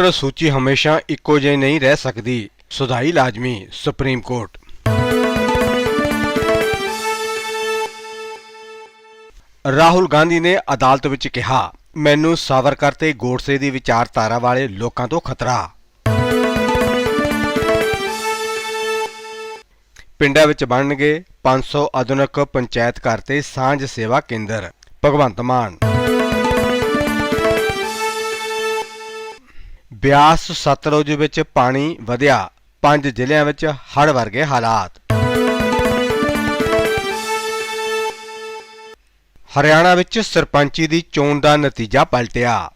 Voter ਸੂਚੀ ਹਮੇਸ਼ਾ ਇੱਕੋ ਜਿਹੀ ਨਹੀਂ ਰਹਿ ਸਕਦੀ, ਸੁਧਾਈ ਲਾਜ਼ਮੀ, ਸੁਪਰੀਮ ਕੋਰਟ। ਰਾਹੁਲ ਗਾਂਧੀ ਨੇ ਅਦਾਲਤ ਵਿੱਚ ਕਿਹਾ, ਮੈਨੂੰ ਸਾਵਰਕਰ ਤੇ ਗੋਡਸੇ ਦੀ ਵਿਚਾਰਧਾਰਾ ਵਾਲੇ ਲੋਕਾਂ ਤੋਂ ਖਤਰਾ। ਪਿੰਡਾਂ ਵਿੱਚ ਬਣਨਗੇ 500 ਆਧੁਨਿਕ ਪੰਚਾਇਤ ਘਰ ਤੇ ਸਾਂਝ ਸੇਵਾ ਕੇਂਦਰ। ਭਗਵੰਤ ਮਾਨ ਬਿਆਸ ਸਤਲੁਜ ਵਿੱਚ ਪਾਣੀ ਵਧਿਆ। ਪੰਜ ਜ਼ਿਲ੍ਹਿਆਂ ਵਿੱਚ ਹੜ੍ਹ ਵਰਗੇ ਹਾਲਾਤ। ਹਰਿਆਣਾ ਵਿੱਚ ਸਰਪੰਚੀ ਦੀ ਚੋਣ ਦਾ ਨਤੀਜਾ ਪਲਟਿਆ।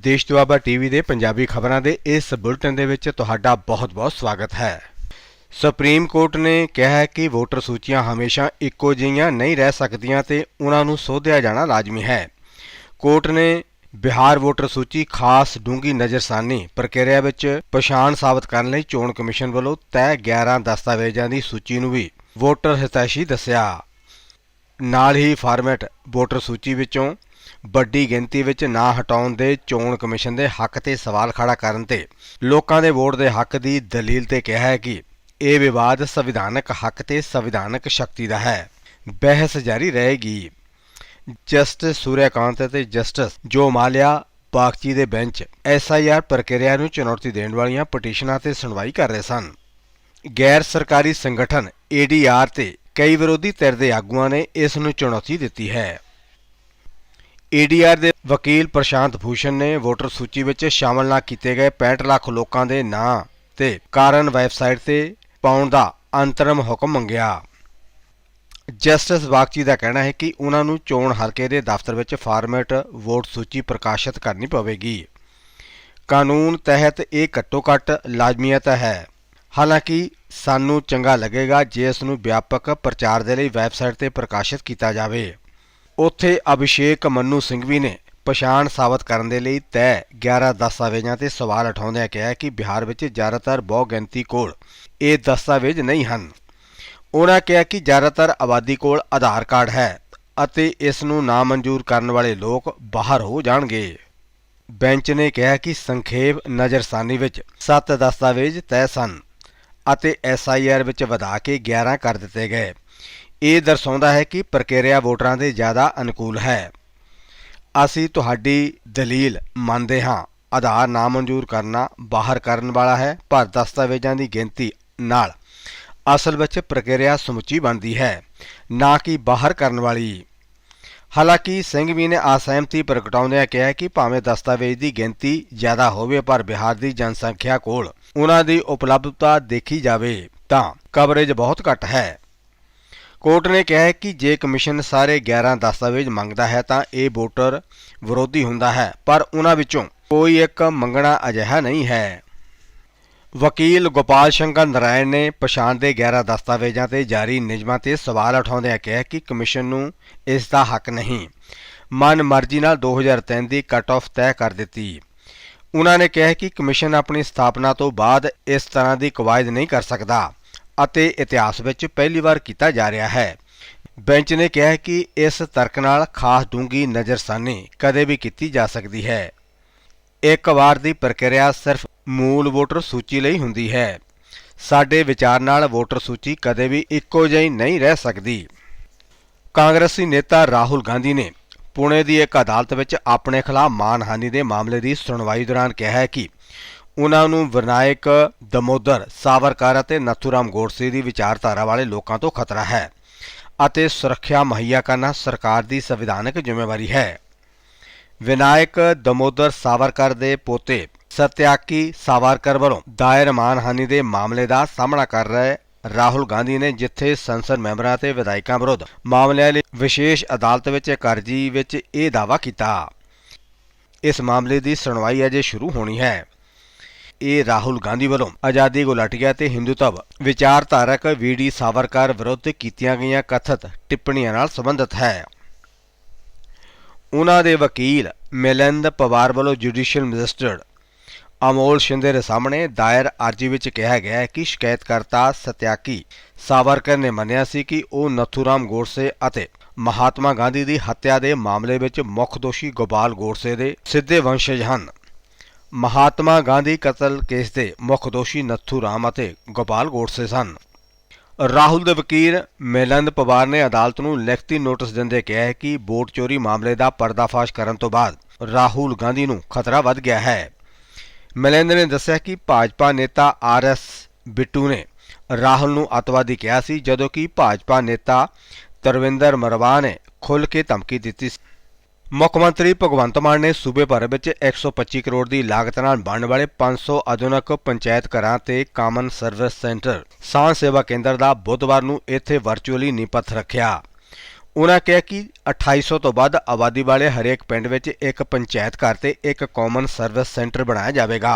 ਦੇਸ਼ ਦੁਆਬਾ ਟੀਵੀ ਦੇ ਪੰਜਾਬੀ ਖਬਰਾਂ ਦੇ ਇਸ ਬੁਲਟਨ ਦੇ ਵਿੱਚ ਤੁਹਾਡਾ ਬਹੁਤ-ਬਹੁਤ ਸਵਾਗਤ ਹੈ। ਸੁਪਰੀਮ ਕੋਰਟ ਨੇ ਕਿਹਾ ਹੈ ਕਿ ਵੋਟਰ ਸੂਚੀਆਂ ਹਮੇਸ਼ਾ ਇੱਕੋ ਜਿਹੀਆਂ ਨਹੀਂ ਰਹਿ ਸਕਦੀਆਂ ਤੇ ਉਹਨਾਂ ਨੂੰ ਸੋਧਿਆ ਜਾਣਾ ਲਾਜ਼ਮੀ ਹੈ। ਕੋਰਟ ਨੇ ਬਿਹਾਰ ਵੋਟਰ ਸੂਚੀ ਖਾਸ ਡੂੰਗੀ ਨਜ਼ਰਸਾਨੀ ਪ੍ਰਕਿਰਿਆ ਵਿੱਚ ਪਛਾਣ ਸਾਬਤ ਕਰਨ ਲਈ ਚੋਣ ਕਮਿਸ਼ਨ ਵੱਲੋਂ ਤੈਅ 11 ਦਸਤਾਵੇਜ਼ਾਂ ਦੀ ਸੂਚੀ ਨੂੰ ਵੀ ਵੋਟਰ ਹਿਤੈਸ਼ੀ ਦੱਸਿਆ। ਨਾਲ ਹੀ ਫਾਰਮੈਟ ਵੋਟਰ ਸੂਚੀ ਵਿੱਚੋਂ ਵੱਡੀ ਗਿਣਤੀ ਵਿੱਚ ਨਾ ਹਟਾਉਣ ਦੇ ਚੋਣ ਕਮਿਸ਼ਨ ਦੇ ਹੱਕ ਤੇ ਸਵਾਲ ਖੜਾ ਕਰਨ ਤੇ ਲੋਕਾਂ ਦੇ ਵੋਟ ਦੇ ਹੱਕ ਦੀ ਦਲੀਲ ਤੇ ਕਿਹਾ ਹੈ ਕਿ ਇਹ ਵਿਵਾਦ ਸੰਵਿਧਾਨਕ ਹੱਕ ਤੇ ਸੰਵਿਧਾਨਕ ਸ਼ਕਤੀ ਦਾ ਹੈ। ਬਹਿਸ ਜਾਰੀ ਰਹੇਗੀ। ਜਸਟਿਸ ਸੂਰਿਆਕਾਂਤ ਅਤੇ ਜਸਟਿਸ ਜੋ ਮਾਲਿਆ ਬਾਗਚੀ ਦੇ ਬੈਂਚ ਐਸਆਈਆਰ ਪ੍ਰਕਿਰਿਆ ਨੂੰ ਚੁਣੌਤੀ ਦੇਣ ਵਾਲੀਆਂ ਪਟੀਸ਼ਨਾਂ ਤੇ ਸੁਣਵਾਈ ਕਰ ਰਹੇ ਸਨ। ਗੈਰ ਸਰਕਾਰੀ ਸੰਗਠਨ ਏਡੀਆਰ ਤੇ ਕਈ ਵਿਰੋਧੀ ਧਿਰ ਦੇ ਆਗੂਆਂ ਨੇ ਇਸ ਨੂੰ ਚੁਣੌਤੀ ਦਿੱਤੀ ਹੈ। ਏਡੀਆਰ ਦੇ ਵਕੀਲ ਪ੍ਰਸ਼ਾਂਤ ਭੂਸ਼ਣ ਨੇ ਵੋਟਰ ਸੂਚੀ ਵਿੱਚ ਸ਼ਾਮਲ ਨਾ ਕੀਤੇ ਗਏ 65 ਲੱਖ ਲੋਕਾਂ ਦੇ ਨਾਂ ਤੇ ਕਾਰਨ ਵੈਬਸਾਈਟ ਤੇ ਪਾਉਣ ਦਾ ਅੰਤਰਮ ਹੁਕਮ ਮੰਗਿਆ। ਜਸਟਿਸ ਬਾਗਚੀ ਦਾ ਕਹਿਣਾ ਹੈ ਕਿ ਉਹਨਾਂ ਨੂੰ ਚੋਣ ਹਲਕੇ ਦੇ ਦਫ਼ਤਰ ਵਿੱਚ ਫਾਰਮੈਟ ਵੋਟ ਸੂਚੀ ਪ੍ਰਕਾਸ਼ਿਤ ਕਰਨੀ ਪਵੇਗੀ। ਕਾਨੂੰਨ ਤਹਿਤ ਇਹ ਘੱਟੋ-ਘੱਟ ਲਾਜ਼ਮੀਅਤ ਹੈ। ਹਾਲਾਂਕਿ ਸਾਨੂੰ ਚੰਗਾ ਲੱਗੇਗਾ ਜੇ ਇਸ ਨੂੰ ਵਿਆਪਕ ਪ੍ਰਚਾਰ ਦੇ ਲਈ ਵੈਬਸਾਈਟ ਤੇ ਪ੍ਰਕਾਸ਼ਿਤ ਕੀਤਾ ਜਾਵੇ। ਉੱਥੇ ਅਭਿਸ਼ੇਕ ਮੰਨੂ ਸਿੰਘਵੀ ਨੇ ਪਛਾਣ ਸਾਬਤ ਕਰਨ ਦੇ ਲਈ ਤੈਅ 11 ਦਸਤਾਵੇਜ਼ਾਂ ਤੇ ਸਵਾਲ ਉਠਾਉਂਦਿਆਂ ਕਿਹਾ ਕਿ ਬਿਹਾਰ ਵਿੱਚ ਜ਼ਿਆਦਾਤਰ ਬਹੁਗਿਣਤੀ ਕੋਲ ਇਹ ਦਸਤਾਵੇਜ਼ ਨਹੀਂ ਹਨ। ਉਹਨਾਂ ਕਿਹਾ ਕਿ ਜ਼ਿਆਦਾਤਰ ਆਬਾਦੀ ਕੋਲ ਆਧਾਰ ਕਾਰਡ ਹੈ ਅਤੇ ਇਸ ਨੂੰ ਨਾਮਨਜ਼ੂਰ ਕਰਨ ਵਾਲੇ ਲੋਕ ਬਾਹਰ ਹੋ ਜਾਣਗੇ। ਬੈਂਚ ਨੇ ਕਿਹਾ ਕਿ ਸੰਖੇਪ ਨਜ਼ਰਸਾਨੀ ਵਿੱਚ 7 ਦਸਤਾਵੇਜ਼ ਤੈਅ ਸਨ ਅਤੇ ਐਸਆਈਆਰ ਵਿੱਚ ਵਧਾ ਕੇ 11 ਕਰ ਦਿੱਤੇ ਗਏ। ਇਹ ਦਰਸਾਉਂਦਾ ਹੈ ਕਿ ਪ੍ਰਕਿਰਿਆ ਵੋਟਰਾਂ ਦੇ ਜ਼ਿਆਦਾ ਅਨੁਕੂਲ ਹੈ। ਅਸੀਂ ਤੁਹਾਡੀ ਦਲੀਲ ਮੰਨਦੇ ਹਾਂ। ਆਧਾਰ ਨਾਮਨਜ਼ੂਰ ਕਰਨਾ ਬਾਹਰ ਕਰਨ ਵਾਲਾ ਹੈ, ਪਰ ਦਸਤਾਵੇਜ਼ਾਂ ਦੀ ਗਿਣਤੀ ਨਾਲ। ਅਸਲ ਵਿੱਚ ਪ੍ਰਕਿਰਿਆ ਸਮੁੱਚੀ ਬਣਦੀ ਹੈ, ਨਾ ਕਿ ਬਾਹਰ ਕਰਨ ਵਾਲੀ। ਹਾਲਾਂਕਿ ਸਿੰਘ ਵੀ ਨੇ ਅਸਹਿਮਤੀ ਪ੍ਰਗਟਾਉਂਦਿਆਂ ਕਿਹਾ ਕਿ ਭਾਵੇਂ ਦਸਤਾਵੇਜ਼ ਦੀ ਗਿਣਤੀ ਜ਼ਿਆਦਾ ਹੋਵੇ, ਪਰ ਬਿਹਾਰ ਦੀ ਜਨਸੰਖਿਆ ਕੋਲ ਉਹਨਾਂ ਦੀ ਉਪਲਬਧਤਾ ਦੇਖੀ ਜਾਵੇ ਤਾਂ ਕਵਰੇਜ ਬਹੁਤ ਘੱਟ ਹੈ। ਕੋਰਟ ਨੇ ਕਿਹਾ ਹੈ ਕਿ ਜੇ ਕਮਿਸ਼ਨ ਸਾਰੇ 11 ਦਸਤਾਵੇਜ਼ ਮੰਗਦਾ ਹੈ ਤਾਂ ਇਹ ਵੋਟਰ ਵਿਰੋਧੀ ਹੁੰਦਾ ਹੈ, ਪਰ ਉਹਨਾਂ ਵਿੱਚੋਂ ਕੋਈ ਇੱਕ ਮੰਗਣਾ ਅਜਿਹਾ ਨਹੀਂ ਹੈ। ਵਕੀਲ ਗੋਪਾਲ ਸ਼ੰਕਰ ਨਰਾਇਣ ਨੇ ਪਛਾਣ ਦੇ 11 ਦਸਤਾਵੇਜ਼ਾਂ ਤੇ ਜਾਰੀ ਨਿਯਮਾਂ ਤੇ ਸਵਾਲ ਉਠਾਉਂਦਿਆਂ ਕਿਹਾ ਕਿ ਕਮਿਸ਼ਨ ਨੂੰ ਇਸ ਦਾ ਹੱਕ ਨਹੀਂ। ਮਨ ਮਰਜ਼ੀ ਨਾਲ 2003 ਦੀ ਕੱਟ ਆਫ ਤੈਅ ਕਰ ਦਿੱਤੀ। ਉਹਨਾਂ ਨੇ ਕਿਹਾ ਕਿ ਕਮਿਸ਼ਨ ਆਪਣੀ ਸਥਾਪਨਾ ਤੋਂ ਬਾਅਦ ਇਸ ਤਰ੍ਹਾਂ ਦੀ ਕਵਾਇਦ ਨਹੀਂ ਕਰ ਸਕਦਾ। ਅਤੇ ਇਤਿਹਾਸ ਵਿੱਚ ਪਹਿਲੀ ਵਾਰ ਕੀਤਾ ਜਾ ਰਿਹਾ ਹੈ। ਬੈਂਚ ਨੇ ਕਿਹਾ ਕਿ ਇਸ ਤਰਕ ਨਾਲ ਖਾਸ ਡੂੰਗੀ ਨਜ਼ਰਸਾਨੀ ਕਦੇ ਵੀ ਕੀਤੀ ਜਾ ਸਕਦੀ ਹੈ। ਇੱਕ ਵਾਰ ਦੀ ਪ੍ਰਕਿਰਿਆ ਸਿਰਫ ਮੂਲ ਵੋਟਰ ਸੂਚੀ ਲਈ ਹੁੰਦੀ ਹੈ। ਸਾਡੇ ਵਿਚਾਰ ਨਾਲ ਵੋਟਰ ਸੂਚੀ ਕਦੇ ਵੀ ਇੱਕੋ ਜਿਹੀ ਨਹੀਂ ਰਹਿ ਸਕਦੀ। ਕਾਂਗਰਸੀ ਨੇਤਾ ਰਾਹੁਲ ਗਾਂਧੀ ਨੇ ਪੁਣੇ ਦੀ ਇੱਕ ਅਦਾਲਤ ਵਿੱਚ ਆਪਣੇ ਖਿਲਾਫ ਮਾਨਹਾਨੀ ਦੇ ਮਾਮਲੇ ਦੀ ਸੁਣਵਾਈ ਦੌਰਾਨ ਕਿਹਾ ਹੈ ਕਿ ਉਹਨਾਂ ਨੂੰ ਵਿਨਾਇਕ, ਦਮੋਦਰ, ਸਾਵਰਕਰ ਅਤੇ ਨਥੂਰਾਮ ਗੋਡਸੇ ਦੀ ਵਿਚਾਰਧਾਰਾ ਵਾਲੇ ਲੋਕਾਂ ਤੋਂ ਖਤਰਾ ਹੈ ਅਤੇ ਸੁਰੱਖਿਆ ਮੁਹੱਈਆ ਕਰਨਾ ਸਰਕਾਰ ਦੀ ਸੰਵਿਧਾਨਕ ਜ਼ਿੰਮੇਵਾਰੀ ਹੈ। ਵਿਨਾਇਕ, ਦਮੋਦਰ, ਸਾਵਰਕਰ ਦੇ ਪੋਤੇ ਸਤਿਆਕੀ ਸਾਵਰਕਰ ਵੱਲੋਂ ਦਾਇਰ ਮਾਨਹਾਨੀ ਦੇ ਮਾਮਲੇ ਦਾ ਸਾਹਮਣਾ ਕਰ ਰਹੇ ਰਾਹੁਲ ਗਾਂਧੀ ਨੇ ਜਿੱਥੇ ਸੰਸਦ ਮੈਂਬਰਾਂ ਤੇ ਵਿਧਾਇਕਾਂ ਵਿਰੁੱਧ ਮਾਮਲਿਆਂ ਲਈ ਵਿਸ਼ੇਸ਼ ਅਦਾਲਤ ਵਿੱਚ ਕਰਜ਼ੀ ਵਿੱਚ ਇਹ ਦਾਅਵਾ ਕੀਤਾ। ਇਸ ਮਾਮਲੇ ਦੀ ਸੁਣਵਾਈ ਅਜੇ ਸ਼ੁਰੂ ਹੋਣੀ ਹੈ। ਇਹ ਰਾਹੁਲ ਗਾਂਧੀ ਵੱਲੋਂ ਆਜ਼ਾਦੀ ਗੁਲਾਟੀਆ ਤੇ ਹਿੰਦੂਤਵ ਵਿਚਾਰਧਾਰਕ ਵੀਡੀ ਸਾਵਰਕਰ ਵਿਰੁੱਧ ਕੀਤੀਆਂ ਗਈਆਂ ਕਥਿਤ ਟਿੱਪਣੀਆਂ ਨਾਲ ਸੰਬੰਧਿਤ ਹੈ। ਉਹਨਾਂ ਦੇ ਵਕੀਲ ਮਿਲਿੰਦ ਪਵਾਰ ਵੱਲੋਂ ਜੁਡੀਸ਼ੀਅਲ ਮੈਜਿਸਟਰੇਟ ਅਮੋਲ ਸ਼ਿੰਦੇ ਦੇ ਸਾਹਮਣੇ ਦਾਇਰ ਅਰਜ਼ੀ ਵਿੱਚ ਕਿਹਾ ਗਿਆ ਹੈ ਕਿ ਸ਼ਿਕਾਇਤਕਰਤਾ ਸਤਿਆਕੀ ਸਾਵਰਕਰ ਨੇ ਮੰਨਿਆ ਸੀ ਕਿ ਉਹ ਨਥੂਰਾਮ ਗੋਡਸੇ ਅਤੇ ਮਹਾਤਮਾ ਗਾਂਧੀ ਦੀ ਹੱਤਿਆ ਦੇ ਮਾਮਲੇ ਵਿੱਚ ਮੁੱਖ ਦੋਸ਼ੀ ਗੋਪਾਲ ਗੋਡਸੇ ਦੇ ਸਿੱਧੇ ਵੰਸ਼ਜ ਹਨ। ਮਹਾਤਮਾ ਗਾਂਧੀ ਕਤਲ ਕੇਸ ਦੇ ਮੁੱਖ ਦੋਸ਼ੀ ਨੱਥੂ ਰਾਮ ਅਤੇ ਗੋਪਾਲ ਗੋਡਸੇ ਸਨ। ਰਾਹੁਲ ਦੇ ਵਕੀਲ ਮਿਲੰਦ ਪਵਾਰ ਨੇ ਅਦਾਲਤ ਨੂੰ ਲਿਖਤੀ ਨੋਟਿਸ ਦਿੰਦੇ ਕਿਹਾ ਹੈ ਕਿ ਵੋਟ ਚੋਰੀ ਮਾਮਲੇ ਦਾ ਪਰਦਾਫਾਸ਼ ਕਰਨ ਤੋਂ ਬਾਅਦ ਰਾਹੁਲ ਗਾਂਧੀ ਨੂੰ ਖਤਰਾ ਵੱਧ ਗਿਆ ਹੈ। ਮਿਲਿੰਦ ਨੇ ਦੱਸਿਆ ਕਿ ਭਾਜਪਾ ਨੇਤਾ ਆਰਐਸ ਬਿੱਟੂ ਨੇ ਰਾਹੁਲ ਨੂੰ ਅਤਵਾਦੀ ਕਿਹਾ ਸੀ, ਜਦੋਂ ਕਿ ਭਾਜਪਾ ਨੇਤਾ ਤਰਵਿੰਦਰ ਮਰਵਾ ਨੇ ਖੁੱਲ੍ਹ ਕੇ ਧਮਕੀ ਦਿੱਤੀ ਸੀ। ਮੁੱਖ ਮੰਤਰੀ ਭਗਵੰਤ ਮਾਨ ਨੇ ਸੂਬੇ ਭਰ ਵਿੱਚ 125 ਕਰੋੜ ਦੀ ਲਾਗਤ ਨਾਲ ਬਣਨ ਵਾਲੇ 500 ਆਧੁਨਿਕ ਪੰਚਾਇਤ ਘਰਾਂ ਤੇ ਕਾਮਨ ਸਰਵਿਸ ਸੈਂਟਰ ਸਾਂਝ ਸੇਵਾ ਕੇਂਦਰ ਦਾ ਬੁੱਧਵਾਰ ਨੂੰ ਇੱਥੇ ਵਰਚੁਅਲੀ ਨੀਪੱਥ ਰੱਖਿਆ। ਉਨ੍ਹਾਂ ਕਿਹਾ ਕਿ 2800 ਤੋਂ ਵੱਧ ਆਬਾਦੀ ਵਾਲੇ ਹਰੇਕ ਪਿੰਡ ਵਿੱਚ ਇੱਕ ਪੰਚਾਇਤ ਘਰ ਤੇ ਇੱਕ ਕਾਮਨ ਸਰਵਿਸ ਸੈਂਟਰ ਬਣਾਇਆ ਜਾਵੇਗਾ।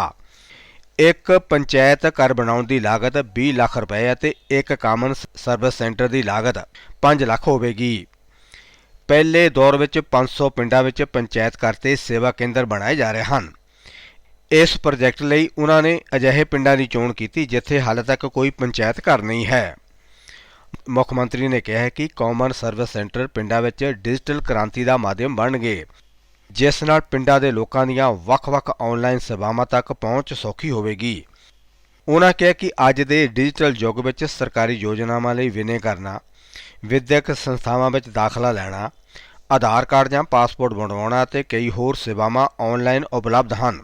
ਇੱਕ ਪੰਚਾਇਤ ਘਰ ਬਣਾਉਣ ਦੀ ਲਾਗਤ 20 ਲੱਖ ਰੁਪਏ ਅਤੇ ਇੱਕ ਕਾਮਨ ਸਰਵਿਸ ਸੈਂਟਰ ਦੀ ਲਾਗਤ 5 ਲੱਖ ਹੋਵੇਗੀ। ਪਹਿਲੇ ਦੌਰ ਵਿੱਚ 500 ਪਿੰਡਾਂ ਵਿੱਚ ਪੰਚਾਇਤ ਘਰ ਤੇ ਸੇਵਾ ਕੇਂਦਰ ਬਣਾਏ ਜਾ ਰਹੇ ਹਨ। ਇਸ ਪ੍ਰੋਜੈਕਟ ਲਈ ਉਹਨਾਂ ਨੇ ਅਜਿਹੇ ਪਿੰਡਾਂ ਦੀ ਚੋਣ ਕੀਤੀ ਜਿੱਥੇ ਹਾਲੇ ਤੱਕ ਕੋਈ ਪੰਚਾਇਤ ਘਰ ਨਹੀਂ ਹੈ। ਮੁੱਖ ਮੰਤਰੀ ਨੇ ਕਿਹਾ ਕਿ ਕਾਮਨ ਸਰਵਿਸ ਸੈਂਟਰ ਪਿੰਡਾਂ ਵਿੱਚ ਡਿਜੀਟਲ ਕ੍ਰਾਂਤੀ ਦਾ ਮਾਧਿਅਮ ਬਣਨਗੇ, ਜਿਸ ਨਾਲ ਪਿੰਡਾਂ ਦੇ ਲੋਕਾਂ ਦੀਆਂ ਵੱਖ-ਵੱਖ ਆਨਲਾਈਨ ਸੇਵਾਵਾਂ ਤੱਕ ਪਹੁੰਚ ਸੌਖੀ ਹੋਵੇਗੀ। ਉਹਨਾਂ ਕਿਹਾ ਕਿ ਅੱਜ ਦੇ ਡਿਜੀਟਲ ਯੁੱਗ ਵਿੱਚ ਸਰਕਾਰੀ ਯੋਜਨਾਵਾਂ ਲਈ ਵਿਨੇ ਕਰਨਾ ਵਿਦਿਅਕ ਸੰਸਥਾਵਾਂ ਵਿੱਚ ਦਾਖਲਾ ਲੈਣਾ, ਆਧਾਰ ਕਾਰਡ ਜਾਂ ਪਾਸਪੋਰਟ ਬਣਵਾਉਣਾ ਅਤੇ ਕਈ ਹੋਰ ਸੇਵਾਵਾਂ ਆਨਲਾਈਨ ਉਪਲਬਧ ਹਨ।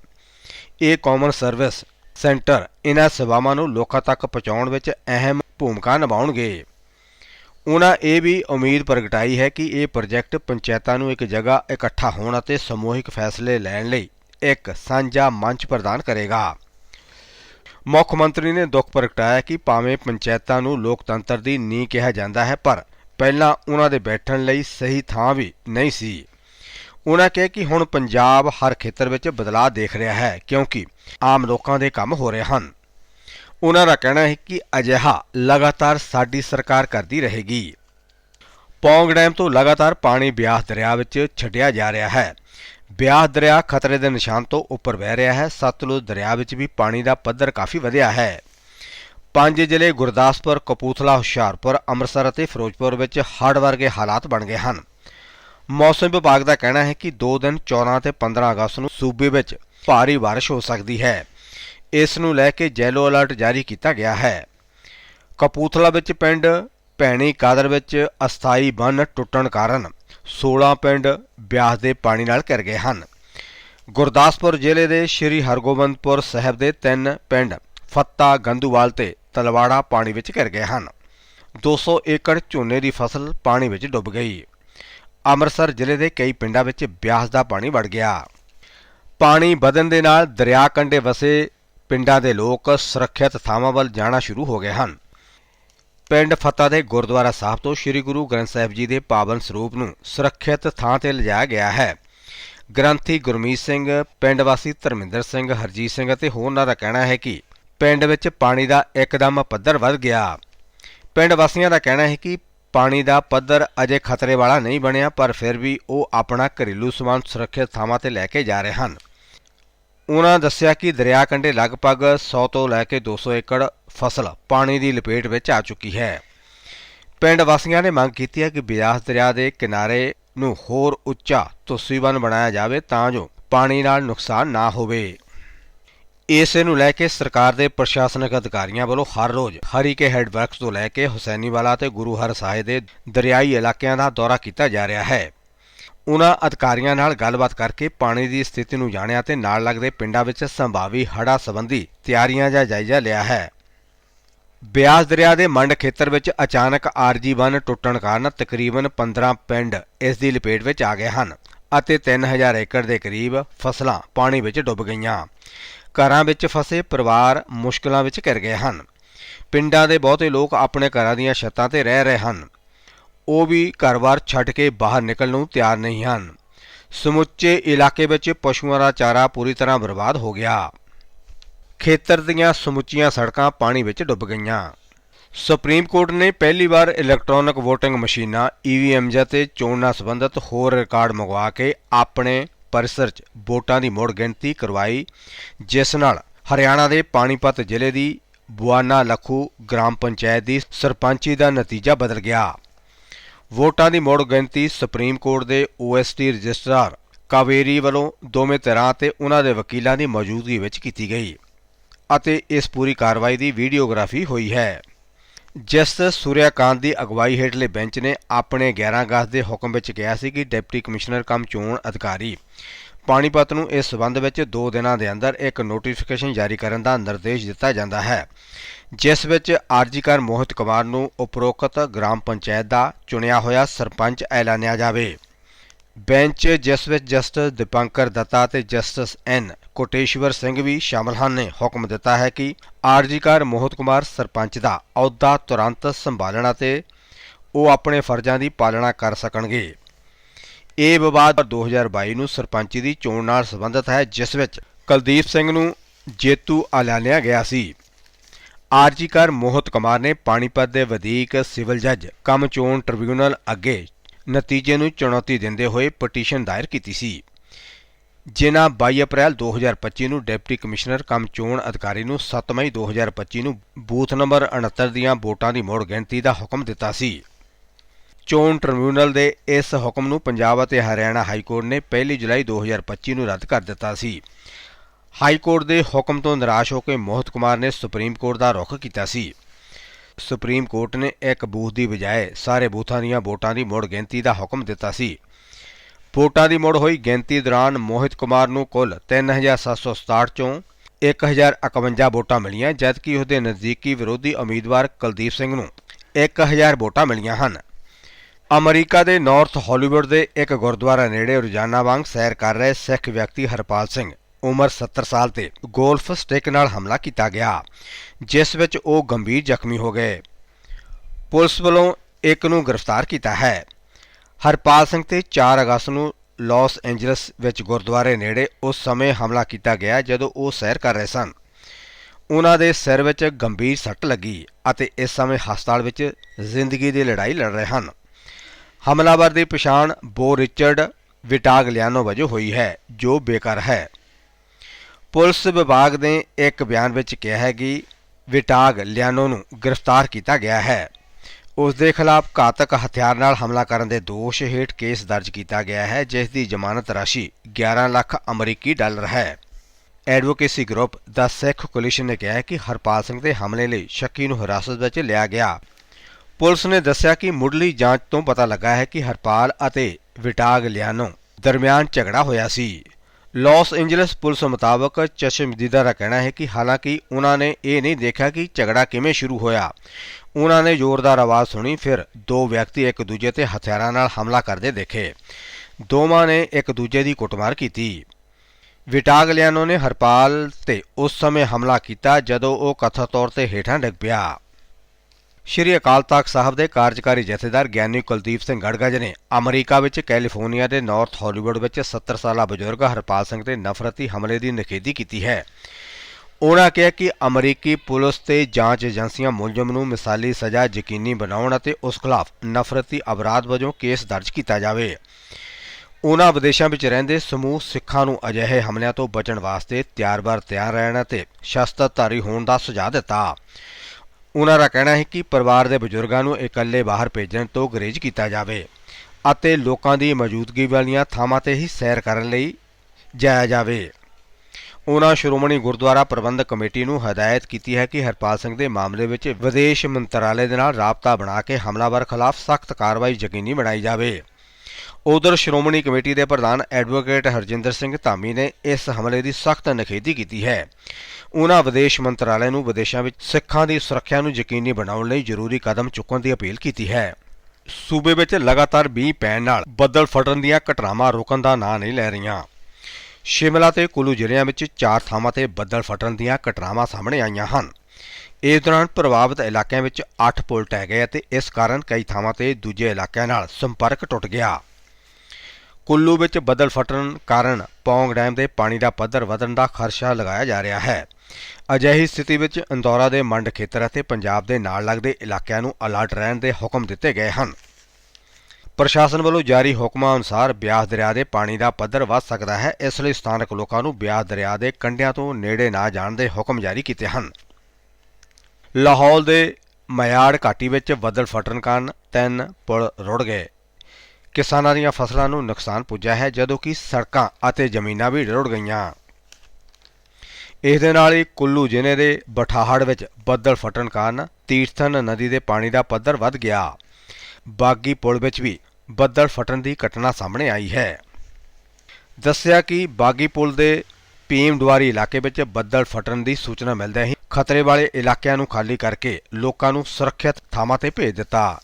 ਇਹ ਕਾਮਨ ਸਰਵਿਸ ਸੈਂਟਰ ਇਹਨਾਂ ਸੇਵਾਵਾਂ ਨੂੰ ਲੋਕਾਂ ਤੱਕ ਪਹੁੰਚਾਉਣ ਵਿੱਚ ਅਹਿਮ ਭੂਮਿਕਾ ਨਿਭਾਉਣਗੇ। ਉਹਨਾਂ ਇਹ ਵੀ ਉਮੀਦ ਪ੍ਰਗਟਾਈ ਹੈ ਕਿ ਇਹ ਪ੍ਰੋਜੈਕਟ ਪੰਚਾਇਤਾਂ ਨੂੰ ਇੱਕ ਜਗ੍ਹਾ ਇਕੱਠਾ ਹੋਣ ਅਤੇ ਸਮੂਹਿਕ ਫੈਸਲੇ ਲੈਣ ਲਈ ਇੱਕ ਸਾਂਝਾ ਮੰਚ ਪ੍ਰਦਾਨ ਕਰੇਗਾ। ਮੁੱਖ ਮੰਤਰੀ ਨੇ ਦੁੱਖ ਪ੍ਰਗਟਾਇਆ ਕਿ ਭਾਵੇਂ ਪੰਚਾਇਤਾਂ ਨੂੰ ਲੋਕਤੰਤਰ ਦੀ ਨੀਂਹ ਕਿਹਾ ਜਾਂਦਾ ਹੈ, ਪਰ ਪਹਿਲਾਂ ਉਹਨਾਂ ਦੇ ਬੈਠਣ ਲਈ ਸਹੀ ਥਾਂ ਵੀ ਨਹੀਂ ਸੀ। ਉਹਨਾਂ ਕਿਹਾ ਕਿ ਹੁਣ ਪੰਜਾਬ ਹਰ ਖੇਤਰ ਵਿੱਚ ਬਦਲਾਅ ਦੇਖ ਰਿਹਾ ਹੈ, ਕਿਉਂਕਿ ਆਮ ਲੋਕਾਂ ਦੇ ਕੰਮ ਹੋ ਰਹੇ ਹਨ। ਉਹਨਾਂ ਦਾ ਕਹਿਣਾ ਹੈ ਕਿ ਅਜਿਹਾ ਲਗਾਤਾਰ ਸਾਡੀ ਸਰਕਾਰ ਕਰਦੀ ਰਹੇਗੀ। ਪੌਂਗ ਡੈਮ ਤੋਂ ਲਗਾਤਾਰ ਪਾਣੀ ਬਿਆਸ ਦਰਿਆ ਵਿੱਚ ਛੱਡਿਆ ਜਾ ਰਿਹਾ ਹੈ। ਬਿਆਸ ਦਰਿਆ ਖਤਰੇ ਦੇ ਨਿਸ਼ਾਨ ਤੋਂ ਉੱਪਰ ਵਹਿ ਰਿਹਾ ਹੈ। ਸਤਲੁਜ ਦਰਿਆ ਵਿੱਚ ਵੀ ਪਾਣੀ ਦਾ ਪੱਧਰ ਕਾਫੀ ਵਧਿਆ ਹੈ। ਪੰਜ ਜ਼ਿਲ੍ਹੇ ਗੁਰਦਾਸਪੁਰ ਕਪੂਥਲਾ ਹੁਸ਼ਿਆਰਪੁਰ, ਅੰਮ੍ਰਿਤਸਰ ਅਤੇ ਫਿਰੋਜ਼ਪੁਰ ਵਿੱਚ ਹੜ੍ਹ ਵਰਗੇ ਹਾਲਾਤ ਬਣ ਗਏ ਹਨ। ਮੌਸਮ ਵਿਭਾਗ ਦਾ ਕਹਿਣਾ ਹੈ ਕਿ 2 ਦਿਨ 14 ਤੇ 15 ਅਗਸਤ ਨੂੰ ਸੂਬੇ ਵਿੱਚ ਭਾਰੀ ਬਾਰਿਸ਼ ਹੋ ਸਕਦੀ ਹੈ। ਇਸ ਨੂੰ ਲੈ ਕੇ ਜੈਲੋ ਅਲਰਟ ਜਾਰੀ ਕੀਤਾ ਗਿਆ ਹੈ। ਕਪੂਥਲਾ ਵਿੱਚ ਪਿੰਡ ਭੈਣੀ ਕਾਦਰ ਵਿੱਚ ਅਸਥਾਈ ਬੰਨ ਟੁੱਟਣ ਕਾਰਨ 16 ਪਿੰਡ ਬਿਆਸ ਦੇ ਪਾਣੀ ਨਾਲ ਘਿਰ ਗਏ ਹਨ। ਗੁਰਦਾਸਪੁਰ ਜ਼ਿਲ੍ਹੇ ਦੇ ਸ਼੍ਰੀ ਹਰਗੋਬਿੰਦਪੁਰ ਸਾਹਿਬ ਦੇ ਤਿੰਨ ਪਿੰਡ ਫੱਤਾ, ਗੰਦੂਵਾਲ ਤੇ ਤਲਵਾੜਾ ਪਾਣੀ ਵਿੱਚ ਘਿਰ ਗਏ ਹਨ। 200 ਏਕੜ ਝੋਨੇ ਦੀ ਫਸਲ ਪਾਣੀ ਵਿੱਚ ਡੁੱਬ ਗਈ। ਅੰਮ੍ਰਿਤਸਰ ਜ਼ਿਲ੍ਹੇ ਦੇ ਕਈ ਪਿੰਡਾਂ ਵਿੱਚ ਬਿਆਸ ਦਾ ਪਾਣੀ ਵੜ ਗਿਆ। ਪਾਣੀ ਵਧਣ ਦੇ ਨਾਲ ਦਰਿਆ ਕੰਢੇ ਵਸੇ ਪਿੰਡਾਂ ਦੇ ਲੋਕ ਸੁਰੱਖਿਅਤ ਥਾਵਾਂ ਵੱਲ ਜਾਣਾ ਸ਼ੁਰੂ ਹੋ ਗਏ ਹਨ। ਪਿੰਡ ਫਤਾ ਦੇ ਗੁਰਦੁਆਰਾ ਸਾਹਿਬ ਤੋਂ ਸ੍ਰੀ ਗੁਰੂ ਗ੍ਰੰਥ ਸਾਹਿਬ ਜੀ ਦੇ ਪਾਵਨ ਸਰੂਪ ਨੂੰ ਸੁਰੱਖਿਅਤ ਥਾਂ ਤੇ ਲਿਜਾਇਆ ਗਿਆ ਹੈ। ਗ੍ਰੰਥੀ ਗੁਰਮੀਤ ਸਿੰਘ, ਪਿੰਡ ਵਾਸੀ ਧਰਮਿੰਦਰ ਸਿੰਘ, ਹਰਜੀਤ ਸਿੰਘ ਅਤੇ ਹੋਰਨਾਂ ਦਾ ਕਹਿਣਾ ਹੈ ਕਿ ਪਿੰਡ ਵਿੱਚ ਪਾਣੀ ਦਾ ਇੱਕਦਮ ਪੱਧਰ ਵੱਧ ਗਿਆ। ਪਿੰਡ ਵਾਸੀਆਂ ਦਾ ਕਹਿਣਾ ਹੈ ਕਿ ਪਾਣੀ ਦਾ ਪੱਧਰ ਅਜੇ ਖਤਰੇ ਵਾਲਾ ਨਹੀਂ ਬਣਿਆ, ਪਰ ਫਿਰ ਵੀ ਉਹ ਆਪਣਾ ਘਰੇਲੂ ਸਮਾਨ ਸੁਰੱਖਿਅਤ ਥਾਵਾਂ ਤੇ ਲੈ ਕੇ ਜਾ ਰਹੇ ਹਨ। ਉਹਨਾਂ ਦੱਸਿਆ ਕਿ ਦਰਿਆ ਕੰਢੇ ਲਗਭਗ 100 ਤੋਂ ਲੈ ਕੇ 200 ਏਕੜ ਫਸਲ ਪਾਣੀ ਦੀ ਲਪੇਟ ਵਿੱਚ ਆ ਚੁੱਕੀ ਹੈ। ਪਿੰਡ ਵਾਸੀਆਂ ਨੇ ਮੰਗ ਕੀਤੀ ਹੈ ਕਿ ਬਿਆਸ ਦਰਿਆ ਦੇ ਕਿਨਾਰੇ ਨੂੰ ਹੋਰ ਉੱਚਾ ਤੁਸੀਬਨ ਬਣਾਇਆ ਜਾਵੇ ਤਾਂ ਜੋ ਪਾਣੀ ਨਾਲ ਨੁਕਸਾਨ ਨਾ ਹੋਵੇ। ਇਸ ਨੂੰ ਲੈ ਕੇ ਸਰਕਾਰ ਦੇ ਪ੍ਰਸ਼ਾਸਨਿਕ ਅਧਿਕਾਰੀਆਂ ਵੱਲੋਂ ਹਰ ਰੋਜ਼ ਹਰੀਕੇ ਹੈੱਡ ਵਰਕਸ ਤੋਂ ਲੈ ਕੇ ਹੁਸੈਨੀਵਾਲਾ ਤੇ ਗੁਰੂ ਹਰ ਸਾਹਿਬ ਦੇ ਦਰਿਆਈ ਇਲਾਕਿਆਂ ਦਾ ਦੌਰਾ ਕੀਤਾ ਜਾ ਰਿਹਾ ਹੈ। ਉਹਨਾਂ ਅਧਿਕਾਰੀਆਂ ਨਾਲ ਗੱਲਬਾਤ ਕਰਕੇ ਪਾਣੀ ਦੀ ਸਥਿਤੀ ਨੂੰ ਜਾਣਿਆ ਤੇ ਨਾਲ ਲੱਗਦੇ ਪਿੰਡਾਂ ਵਿੱਚ ਸੰਭਾਵੀ ਹੜ੍ਹਾਂ ਸੰਬੰਧੀ ਤਿਆਰੀਆਂ ਦਾ ਜਾਇਜ਼ਾ ਲਿਆ ਹੈ। ਬਿਆਸ ਦਰਿਆ ਦੇ ਮੰਡ ਖੇਤਰ ਵਿੱਚ ਅਚਾਨਕ ਆਰਜੀ ਬੰਨ ਟੁੱਟਣ ਕਾਰਨ ਤਕਰੀਬਨ 15 ਪਿੰਡ ਇਸ ਦੀ ਲਪੇਟ ਵਿੱਚ ਆ ਗਏ ਹਨ ਅਤੇ 3000 ਏਕੜ ਦੇ ਕਰੀਬ ਫਸਲਾਂ ਪਾਣੀ ਵਿੱਚ ਡੁੱਬ ਗਈਆਂ। ਘਰਾਂ ਵਿੱਚ ਫਸੇ ਪਰਿਵਾਰ ਮੁਸ਼ਕਲਾਂ ਵਿੱਚ ਘਿਰ ਗਏ ਹਨ। ਪਿੰਡਾਂ ਦੇ ਬਹੁਤੇ ਲੋਕ ਆਪਣੇ ਘਰਾਂ ਦੀਆਂ ਛੱਤਾਂ ਤੇ ਰਹਿ ਰਹੇ ਹਨ। ਉਹ ਵੀ ਘਰ-ਬਾਰ ਛੱਡ ਕੇ ਬਾਹਰ ਨਿਕਲਣ ਨੂੰ ਤਿਆਰ ਨਹੀਂ ਹਨ। ਸਮੁੱਚੇ ਇਲਾਕੇ ਵਿੱਚ ਪਸ਼ੂਆਂ ਦਾ ਚਾਰਾ ਪੂਰੀ ਤਰ੍ਹਾਂ ਬਰਬਾਦ ਹੋ ਗਿਆ। ਖੇਤਰ ਦੀਆਂ ਸਮੁੱਚੀਆਂ ਸੜਕਾਂ ਪਾਣੀ ਵਿੱਚ ਡੁੱਬ ਗਈਆਂ। ਸੁਪਰੀਮ ਕੋਰਟ ਨੇ ਪਹਿਲੀ ਵਾਰ ਇਲੈਕਟ੍ਰੋਨਿਕ VOTING ਮਸ਼ੀਨਾਂ EVM ਤੇ ਚੋਣ ਨਾਲ ਸੰਬੰਧਿਤ ਹੋਰ ਰਿਕਾਰਡ ਮੰਗਵਾ ਕੇ ਆਪਣੇ ਪਰਿਸਰ 'ਚ ਵੋਟਾਂ ਦੀ ਮੁੜ ਗਿਣਤੀ ਕਰਵਾਈ, ਜਿਸ ਨਾਲ ਹਰਿਆਣਾ ਦੇ ਪਾਣੀਪਤ ਜ਼ਿਲ੍ਹੇ ਦੀ ਬੁਆਨਾ ਲਖੂ ਗ੍ਰਾਮ ਪੰਚਾਇਤ ਦੀ ਸਰਪੰਚੀ ਦਾ ਨਤੀਜਾ ਬਦਲ ਗਿਆ। ਵੋਟਾਂ ਦੀ ਮੁੜ ਗਿਣਤੀ ਸੁਪਰੀਮ ਕੋਰਟ ਦੇ OST ਰਜਿਸਟਰਾਰ ਕਾਵੇਰੀ ਵੱਲੋਂ ਦੋਵੇਂ ਧਿਰਾਂ ਤੇ ਉਹਨਾਂ ਦੇ ਵਕੀਲਾਂ ਦੀ ਮੌਜੂਦਗੀ ਵਿੱਚ ਕੀਤੀ ਗਈ ਅਤੇ ਇਸ ਪੂਰੀ ਕਾਰਵਾਈ ਦੀ ਵੀਡੀਓਗ੍ਰਾਫੀ ਹੋਈ ਹੈ। ਜਸਟਿਸ ਸੂਰਿਆਕਾਂਤ ਦੀ ਅਗਵਾਈ ਹੇਠਲੇ ਬੈਂਚ ਨੇ ਆਪਣੇ 11 ਅਗਸਤ ਦੇ ਹੁਕਮ ਵਿੱਚ ਕਿਹਾ ਸੀ ਕਿ ਡਿਪਟੀ ਕਮਿਸ਼ਨਰ ਕਮ ਚੋਣ ਅਧਿਕਾਰੀ ਪਾਣੀਪਤ ਨੂੰ ਇਸ ਸਬੰਧ ਵਿੱਚ 2 ਦਿਨਾਂ ਦੇ ਅੰਦਰ ਇੱਕ ਨੋਟੀਫਿਕੇਸ਼ਨ ਜਾਰੀ ਕਰਨ ਦਾ ਨਿਰਦੇਸ਼ ਦਿੱਤਾ ਜਾਂਦਾ ਹੈ, ਜਿਸ ਵਿੱਚ ਆਰਜੀਕਾਰ ਮੋਹਿਤ ਕੁਮਾਰ ਨੂੰ ਉਪਰੋਕਤ ਗ੍ਰਾਮ ਪੰਚਾਇਤ ਦਾ ਚੁਣਿਆ ਹੋਇਆ ਸਰਪੰਚ ਐਲਾਨਿਆ ਜਾਵੇ। ਬੈਂਚ ਜਿਸ ਵਿੱਚ ਜਸਟਿਸ ਦੀਪੰਕਰ ਦੱਤਾ ਅਤੇ ਜਸਟਿਸ ਐਨ ਕੋਟੇਸ਼ਵਰ ਸਿੰਘ ਵੀ ਸ਼ਾਮਲ ਹਨ, ਨੇ ਹੁਕਮ ਦਿੱਤਾ ਹੈ ਕਿ ਆਰਜੀਕਾਰ ਮੋਹਿਤ ਕੁਮਾਰ ਸਰਪੰਚ ਦਾ ਅਹੁਦਾ ਤੁਰੰਤ ਸੰਭਾਲਣ ਅਤੇ ਉਹ ਆਪਣੇ ਫਰਜ਼ਾਂ ਦੀ ਪਾਲਣਾ ਕਰ ਸਕਣਗੇ। ਇਹ ਵਿਵਾਦ 2022 ਨੂੰ ਸਰਪੰਚੀ ਦੀ ਚੋਣ ਨਾਲ ਸੰਬੰਧਿਤ ਹੈ, ਜਿਸ ਵਿੱਚ ਕੁਲਦੀਪ ਸਿੰਘ ਨੂੰ ਜੇਤੂ ਐਲਾਨਿਆ ਗਿਆ ਸੀ। ਆਰਜੀਕਾਰ ਮੋਹਿਤ ਕੁਮਾਰ ਨੇ ਪਾਣੀਪਤ ਦੇ ਵਧੀਕ ਸਿਵਲ ਜੱਜ, ਕਮ ਚੋਣ ਟ੍ਰਿਬਿਊਨਲ ਅੱਗੇ ਨਤੀਜੇ ਨੂੰ ਚੁਣੌਤੀ ਦਿੰਦੇ ਹੋਏ ਪਟੀਸ਼ਨ ਦਾਇਰ ਕੀਤੀ ਸੀ। ਜਿਨ੍ਹਾਂ 22 ਅਪ੍ਰੈਲ 2025 ਨੂੰ ਡਿਪਟੀ ਕਮਿਸ਼ਨਰ ਕਮ ਚੋਣ ਅਧਿਕਾਰੀ ਨੂੰ 7 ਮਈ 2025 ਨੂੰ ਬੂਥ ਨੰਬਰ 69 ਦੀਆਂ ਵੋਟਾਂ ਦੀ ਮੋੜ ਗਿਣਤੀ ਦਾ ਹੁਕਮ ਦਿੱਤਾ ਸੀ। ਚੋਣ ਟ੍ਰਿਬਿਊਨਲ ਦੇ ਇਸ ਹੁਕਮ ਨੂੰ ਪੰਜਾਬ ਅਤੇ ਹਰਿਆਣਾ ਹਾਈ ਕੋਰਟ ਨੇ 1 ਜੁਲਾਈ 2025 ਨੂੰ ਰੱਦ ਕਰ ਦਿੱਤਾ ਸੀ। ਹਾਈ ਕੋਰਟ ਦੇ ਹੁਕਮ ਤੋਂ ਨਿਰਾਸ਼ ਹੋ ਕੇ ਮੋਹਿਤ ਕੁਮਾਰ ਨੇ ਸੁਪਰੀਮ ਕੋਰਟ ਦਾ ਰੁਖ ਕੀਤਾ ਸੀ। ਸੁਪਰੀਮ ਕੋਰਟ ਨੇ ਇੱਕ ਬੂਥ ਦੀ ਬਜਾਏ ਸਾਰੇ ਬੂਥਾਂ ਦੀਆਂ ਵੋਟਾਂ ਦੀ ਮੁੜ ਗਿਣਤੀ ਦਾ ਹੁਕਮ ਦਿੱਤਾ ਸੀ। ਵੋਟਾਂ ਦੀ ਮੁੜ ਹੋਈ ਗਿਣਤੀ ਦੌਰਾਨ ਮੋਹਿਤ ਕੁਮਾਰ ਨੂੰ ਕੁੱਲ 3767 ਚੋਂ 1051 ਵੋਟਾਂ ਮਿਲੀਆਂ, ਜਦਕਿ ਉਸਦੇ ਨਜ਼ਦੀਕੀ ਵਿਰੋਧੀ ਉਮੀਦਵਾਰ ਕੁਲਦੀਪ ਸਿੰਘ ਨੂੰ 1000 ਵੋਟਾਂ ਮਿਲੀਆਂ ਹਨ। ਅਮਰੀਕਾ ਦੇ ਨਾਰਥ ਹਾਲੀਵੁੱਡ ਦੇ ਇੱਕ ਗੁਰਦੁਆਰਾ ਨੇੜੇ ਰੋਜ਼ਾਨਾ ਵਾਂਗ ਸੈਰ ਕਰ ਰਹੇ ਸਿੱਖ ਵਿਅਕਤੀ ਹਰਪਾਲ ਸਿੰਘ ਉਮਰ 70 ਸਾਲ ਤੇ ਗੋਲਫ ਸਟਿਕ ਨਾਲ ਹਮਲਾ ਕੀਤਾ ਗਿਆ, ਜਿਸ ਵਿੱਚ ਉਹ ਗੰਭੀਰ ਜ਼ਖਮੀ ਹੋ ਗਏ। ਪੁਲਿਸ ਵੱਲੋਂ ਇੱਕ ਨੂੰ ਗ੍ਰਿਫਤਾਰ ਕੀਤਾ ਹੈ। ਹਰਪਾਲ ਸਿੰਘ ਤੇ 4 ਅਗਸਤ ਨੂੰ ਲਾਸ ਐਂਜਲਸ ਵਿੱਚ ਗੁਰਦੁਆਰੇ ਨੇੜੇ ਉਸ ਸਮੇਂ ਹਮਲਾ ਕੀਤਾ ਗਿਆ ਜਦੋਂ ਉਹ ਸੈਰ ਕਰ ਰਹੇ ਸਨ। ਉਹਨਾਂ ਦੇ ਸਿਰ ਵਿੱਚ ਗੰਭੀਰ ਸੱਟ ਲੱਗੀ ਅਤੇ ਇਸ ਸਮੇਂ ਹਸਪਤਾਲ ਵਿੱਚ ਜ਼ਿੰਦਗੀ ਦੀ ਲੜਾਈ ਲੜ ਰਹੇ ਹਨ। ਹਮਲਾਵਰ ਦੀ ਪਛਾਣ ਬੋ ਰਿਚਰਡ ਵਿਟਾਗਲਿਆਨੋ ਵਜੋਂ ਹੋਈ ਹੈ, ਜੋ ਬੇਕਾਰ ਹੈ। ਪੁਲਿਸ ਵਿਭਾਗ ਨੇ ਇੱਕ ਬਿਆਨ ਵਿੱਚ ਕਿਹਾ ਹੈ ਕਿ ਵਿਟਾਗ ਲਿਆਨੋ ਨੂੰ ਗ੍ਰਿਫਤਾਰ ਕੀਤਾ ਗਿਆ ਹੈ। ਉਸ ਦੇ ਖਿਲਾਫ ਘਾਤਕ ਹਥਿਆਰ ਨਾਲ ਹਮਲਾ ਕਰਨ ਦੇ ਦੋਸ਼ ਹੇਠ ਕੇਸ ਦਰਜ ਕੀਤਾ ਗਿਆ ਹੈ, ਜਿਸ ਦੀ ਜ਼ਮਾਨਤ ਰਾਸ਼ੀ 11 ਲੱਖ ਅਮਰੀਕੀ ਡਾਲਰ ਹੈ। ਐਡਵੋਕੇਸੀ ਗਰੁੱਪ ਦਾ ਸਿੱਖ ਕੋਲੀਸ਼ਨ ਨੇ ਕਿਹਾ ਕਿ ਹਰਪਾਲ ਸਿੰਘ ਦੇ ਹਮਲੇ ਲਈ ਸ਼ੱਕੀ ਨੂੰ ਹਿਰਾਸਤ ਵਿੱਚ ਲਿਆ ਗਿਆ। ਪੁਲਿਸ ਨੇ ਦੱਸਿਆ ਕਿ ਮੁੱਢਲੀ ਜਾਂਚ ਤੋਂ ਪਤਾ ਲੱਗਾ ਹੈ ਕਿ ਹਰਪਾਲ ਅਤੇ ਵਿਟਾਗ ਲਿਆਨੋ ਦਰਮਿਆਨ ਝਗੜਾ ਹੋਇਆ ਸੀ। ਲਾਸ ਐਂਜਲਸ ਪੁਲਿਸ ਮੁਤਾਬਕ ਚਸ਼ਮਦੀਦਾ ਦਾ ਕਹਿਣਾ ਹੈ ਕਿ ਹਾਲਾਂਕਿ ਉਹਨਾਂ ਨੇ ਇਹ ਨਹੀਂ ਦੇਖਿਆ ਕਿ ਝਗੜਾ ਕਿਵੇਂ ਸ਼ੁਰੂ ਹੋਇਆ। ਉਹਨਾਂ ਨੇ ਜ਼ੋਰਦਾਰ ਆਵਾਜ਼ ਸੁਣੀ, ਫਿਰ ਦੋ ਵਿਅਕਤੀ ਇੱਕ ਦੂਜੇ ਤੇ ਹਥਿਆਰਾਂ ਨਾਲ ਹਮਲਾ ਕਰਦੇ ਦੇਖੇ। ਦੋਵਾਂ ਨੇ ਇੱਕ ਦੂਜੇ ਦੀ ਕੁੱਟਮਾਰ ਕੀਤੀ। ਵਿਟਾਗਲਿਆਨੋ ਨੇ ਹਰਪਾਲ ਤੇ ਉਸ ਸਮੇਂ ਹਮਲਾ ਕੀਤਾ ਜਦੋਂ ਉਹ ਕਥਾ ਤੌਰ ਤੇ ਹੇਠਾਂ ਡਿੱਗ ਪਿਆ। ਸ਼੍ਰੀ ਅਕਾਲ ਤਖਤ ਸਾਹਿਬ ਦੇ ਕਾਰਜਕਾਰੀ ਜਥੇਦਾਰ ਗਿਆਨੀ ਕੁਲਦੀਪ ਸਿੰਘ ਗੜਗੜ ਨੇ ਅਮਰੀਕਾ ਵਿੱਚ ਕੈਲੀਫੋਰਨੀਆ ਦੇ ਨਾਰਥ ਹਾਲੀਵੁੱਡ ਵਿੱਚ 70 ਸਾਲਾ ਬਜ਼ੁਰਗ ਹਰਪਾਲ ਸਿੰਘ ਤੇ ਨਫ਼ਰਤੀ ਹਮਲੇ ਦੀ ਨਿਖੇਧੀ ਕੀਤੀ ਹੈ। ਉਹਨਾਂ ਕਿਹਾ ਕਿ ਅਮਰੀਕੀ ਪੁਲਿਸ ਤੇ ਜਾਂਚ ਏਜੰਸੀਆਂ ਮੁਲਜ਼ਮ ਨੂੰ ਮਿਸਾਲੀ ਸਜ਼ਾ ਯਕੀਨੀ ਬਣਾਉਣ ਅਤੇ ਉਸ ਖਿਲਾਫ ਨਫ਼ਰਤੀ ਅਪਰਾਧ ਵਜੋਂ ਕੇਸ ਦਰਜ ਕੀਤਾ ਜਾਵੇ। ਉਹਨਾਂ ਵਿਦੇਸ਼ਾਂ ਵਿੱਚ ਰਹਿੰਦੇ ਸਮੂਹ ਸਿੱਖਾਂ ਨੂੰ ਅਜਿਹੇ ਹਮਲਿਆਂ ਤੋਂ ਬਚਣ ਵਾਸਤੇ ਤਿਆਰ-ਬਰ ਤਿਆਰ ਰਹਿਣ ਅਤੇ ਸ਼ਸਤਰਧਾਰੀ ਹੋਣ ਦਾ ਸੁਝਾਅ ਦਿੱਤਾ। ਉਹਨਾਂ ਦਾ ਕਹਿਣਾ ਹੈ ਕਿ ਪਰਿਵਾਰ ਦੇ ਬਜ਼ੁਰਗਾਂ ਨੂੰ ਇਕੱਲੇ ਬਾਹਰ ਭੇਜਣ ਤੋਂ ਗਰੇਜ ਕੀਤਾ ਜਾਵੇ ਅਤੇ ਲੋਕਾਂ ਦੀ ਮੌਜੂਦਗੀ ਵਾਲੀਆਂ ਥਾਵਾਂ ਤੇ ਹੀ ਸੈਰ ਕਰਨ ਲਈ ਜਾਇਆ ਜਾਵੇ। ਉਹਨਾਂ ਸ਼੍ਰੋਮਣੀ ਗੁਰਦੁਆਰਾ ਪ੍ਰਬੰਧਕ ਕਮੇਟੀ ਨੂੰ ਹਦਾਇਤ ਕੀਤੀ ਹੈ ਕਿ ਹਰਪਾਲ ਸਿੰਘ ਦੇ ਮਾਮਲੇ ਵਿੱਚ ਵਿਦੇਸ਼ ਮੰਤਰਾਲੇ ਦੇ ਨਾਲ ਰਾਬਤਾ ਬਣਾ ਕੇ ਹਮਲਾਵਰ ਖਿਲਾਫ ਸਖਤ ਕਾਰਵਾਈ ਯਕੀਨੀ ਬਣਾਈ ਜਾਵੇ। ਉਧਰ ਸ਼੍ਰੋਮਣੀ ਕਮੇਟੀ ਦੇ ਪ੍ਰਧਾਨ ਐਡਵੋਕੇਟ ਹਰਜਿੰਦਰ ਸਿੰਘ ਧਾਮੀ ਨੇ ਇਸ ਹਮਲੇ ਦੀ ਸਖਤ ਨਿਖੇਧੀ ਕੀਤੀ ਹੈ। ਉਹਨਾਂ ਵਿਦੇਸ਼ ਮੰਤਰਾਲੇ ਨੂੰ ਵਿਦੇਸ਼ਾਂ ਵਿੱਚ ਸਿੱਖਾਂ ਦੀ ਸੁਰੱਖਿਆ ਨੂੰ ਯਕੀਨੀ ਬਣਾਉਣ ਲਈ ਜ਼ਰੂਰੀ ਕਦਮ ਚੁੱਕਣ ਦੀ ਅਪੀਲ ਕੀਤੀ ਹੈ। ਸੂਬੇ ਵਿੱਚ ਲਗਾਤਾਰ ਮੀਂਹ ਪੈਣ ਨਾਲ ਬੱਦਲ ਫਟਣ ਦੀਆਂ ਘਟਨਾਵਾਂ ਰੁਕਣ ਦਾ ਨਾਂ ਨਹੀਂ ਲੈ ਰਹੀਆਂ। ਸ਼ਿਮਲਾ ਤੇ ਕੁੱਲੂ ਜ਼ਿਲ੍ਹਿਆਂ ਵਿੱਚ ਚਾਰ ਥਾਵਾਂ ਤੇ ਬੱਦਲ ਫਟਣ ਦੀਆਂ ਘਟਨਾਵਾਂ ਸਾਹਮਣੇ ਆਈਆਂ ਹਨ। ਇਸ ਦੌਰਾਨ ਪ੍ਰਭਾਵਿਤ ਇਲਾਕਿਆਂ ਵਿੱਚ 8 ਪੁਲ ਟਹਿ ਗਏ ਅਤੇ ਇਸ ਕਾਰਨ ਕਈ ਥਾਵਾਂ ਤੇ ਦੂਜੇ ਇਲਾਕਿਆਂ ਨਾਲ ਸੰਪਰਕ ਟੁੱਟ ਗਿਆ। ਕੁੱਲੂ ਵਿੱਚ ਬੱਦਲ ਫਟਣ ਕਾਰਨ ਪੌਂਗ ਡੈਮ ਦੇ ਪਾਣੀ ਦਾ ਪੱਧਰ ਵਧਣ ਦਾ ਖਰਸ਼ਾ ਲਗਾਇਆ ਜਾ ਰਿਹਾ ਹੈ। ਅਜਿਹੀ ਸਥਿਤੀ ਵਿੱਚ ਅੰਦੌਰਾ ਦੇ ਮੰਡ ਖੇਤਰ ਅਤੇ ਪੰਜਾਬ ਦੇ ਨਾਲ ਲੱਗਦੇ ਇਲਾਕਿਆਂ ਨੂੰ ਅਲਰਟ ਰਹਿਣ ਦੇ ਹੁਕਮ ਦਿੱਤੇ ਗਏ ਹਨ। ਪ੍ਰਸ਼ਾਸਨ ਵੱਲੋਂ ਜਾਰੀ ਹੁਕਮਾਂ ਅਨੁਸਾਰ ਬਿਆਸ ਦਰਿਆ ਦੇ ਪਾਣੀ ਦਾ ਪੱਧਰ ਵੱਧ ਸਕਦਾ ਹੈ, ਇਸ ਲਈ ਸਥਾਨਕ ਲੋਕਾਂ ਨੂੰ ਬਿਆਸ ਦਰਿਆ ਦੇ ਕੰਢਿਆਂ ਤੋਂ ਨੇੜੇ ਨਾ ਜਾਣ ਦੇ ਹੁਕਮ ਜਾਰੀ ਕੀਤੇ ਹਨ। ਲਾਹੌਲ ਦੇ ਮਿਆੜ ਘਾਟੀ ਵਿੱਚ ਬੱਦਲ ਫਟਣ ਕਾਰਨ ਤਿੰਨ ਪੁਲ ਰੁੜ ਗਏ। ਕਿਸਾਨਾਂ ਦੀਆਂ ਫਸਲਾਂ ਨੂੰ ਨੁਕਸਾਨ ਪੁੱਜਾ ਹੈ, ਜਦੋਂ ਕਿ ਸੜਕਾਂ ਅਤੇ ਜ਼ਮੀਨਾਂ ਵੀ ਰੁੜ ਗਈਆਂ। ਇਸ ਦੇ ਨਾਲ ਹੀ ਕੁੱਲੂ ਜ਼ਿਲ੍ਹੇ ਦੇ ਬਠਾਹੜ ਵਿੱਚ ਬੱਦਲ ਫਟਣ ਕਾਰਨ ਤੀਰਥਨ ਨਦੀ ਦੇ ਪਾਣੀ ਦਾ ਪੱਧਰ ਵੱਧ ਗਿਆ। ਬਾਗੀ ਪੁਲ ਵਿੱਚ ਵੀ ਬੱਦਲ ਫਟਣ ਦੀ ਘਟਨਾ ਸਾਹਮਣੇ ਆਈ ਹੈ। ਦੱਸਿਆ ਕਿ ਬਾਗੀ ਪੁਲ ਦੇ ਭੀਮ ਦੁਆਰੀ ਇਲਾਕੇ ਵਿੱਚ ਬੱਦਲ ਫਟਣ ਦੀ ਸੂਚਨਾ ਮਿਲਦਿਆਂ ਹੀ ਖਤਰੇ ਵਾਲੇ ਇਲਾਕਿਆਂ ਨੂੰ ਖਾਲੀ ਕਰਕੇ ਲੋਕਾਂ ਨੂੰ ਸੁਰੱਖਿਅਤ ਥਾਵਾਂ ਤੇ ਭੇਜ ਦਿੱਤਾ।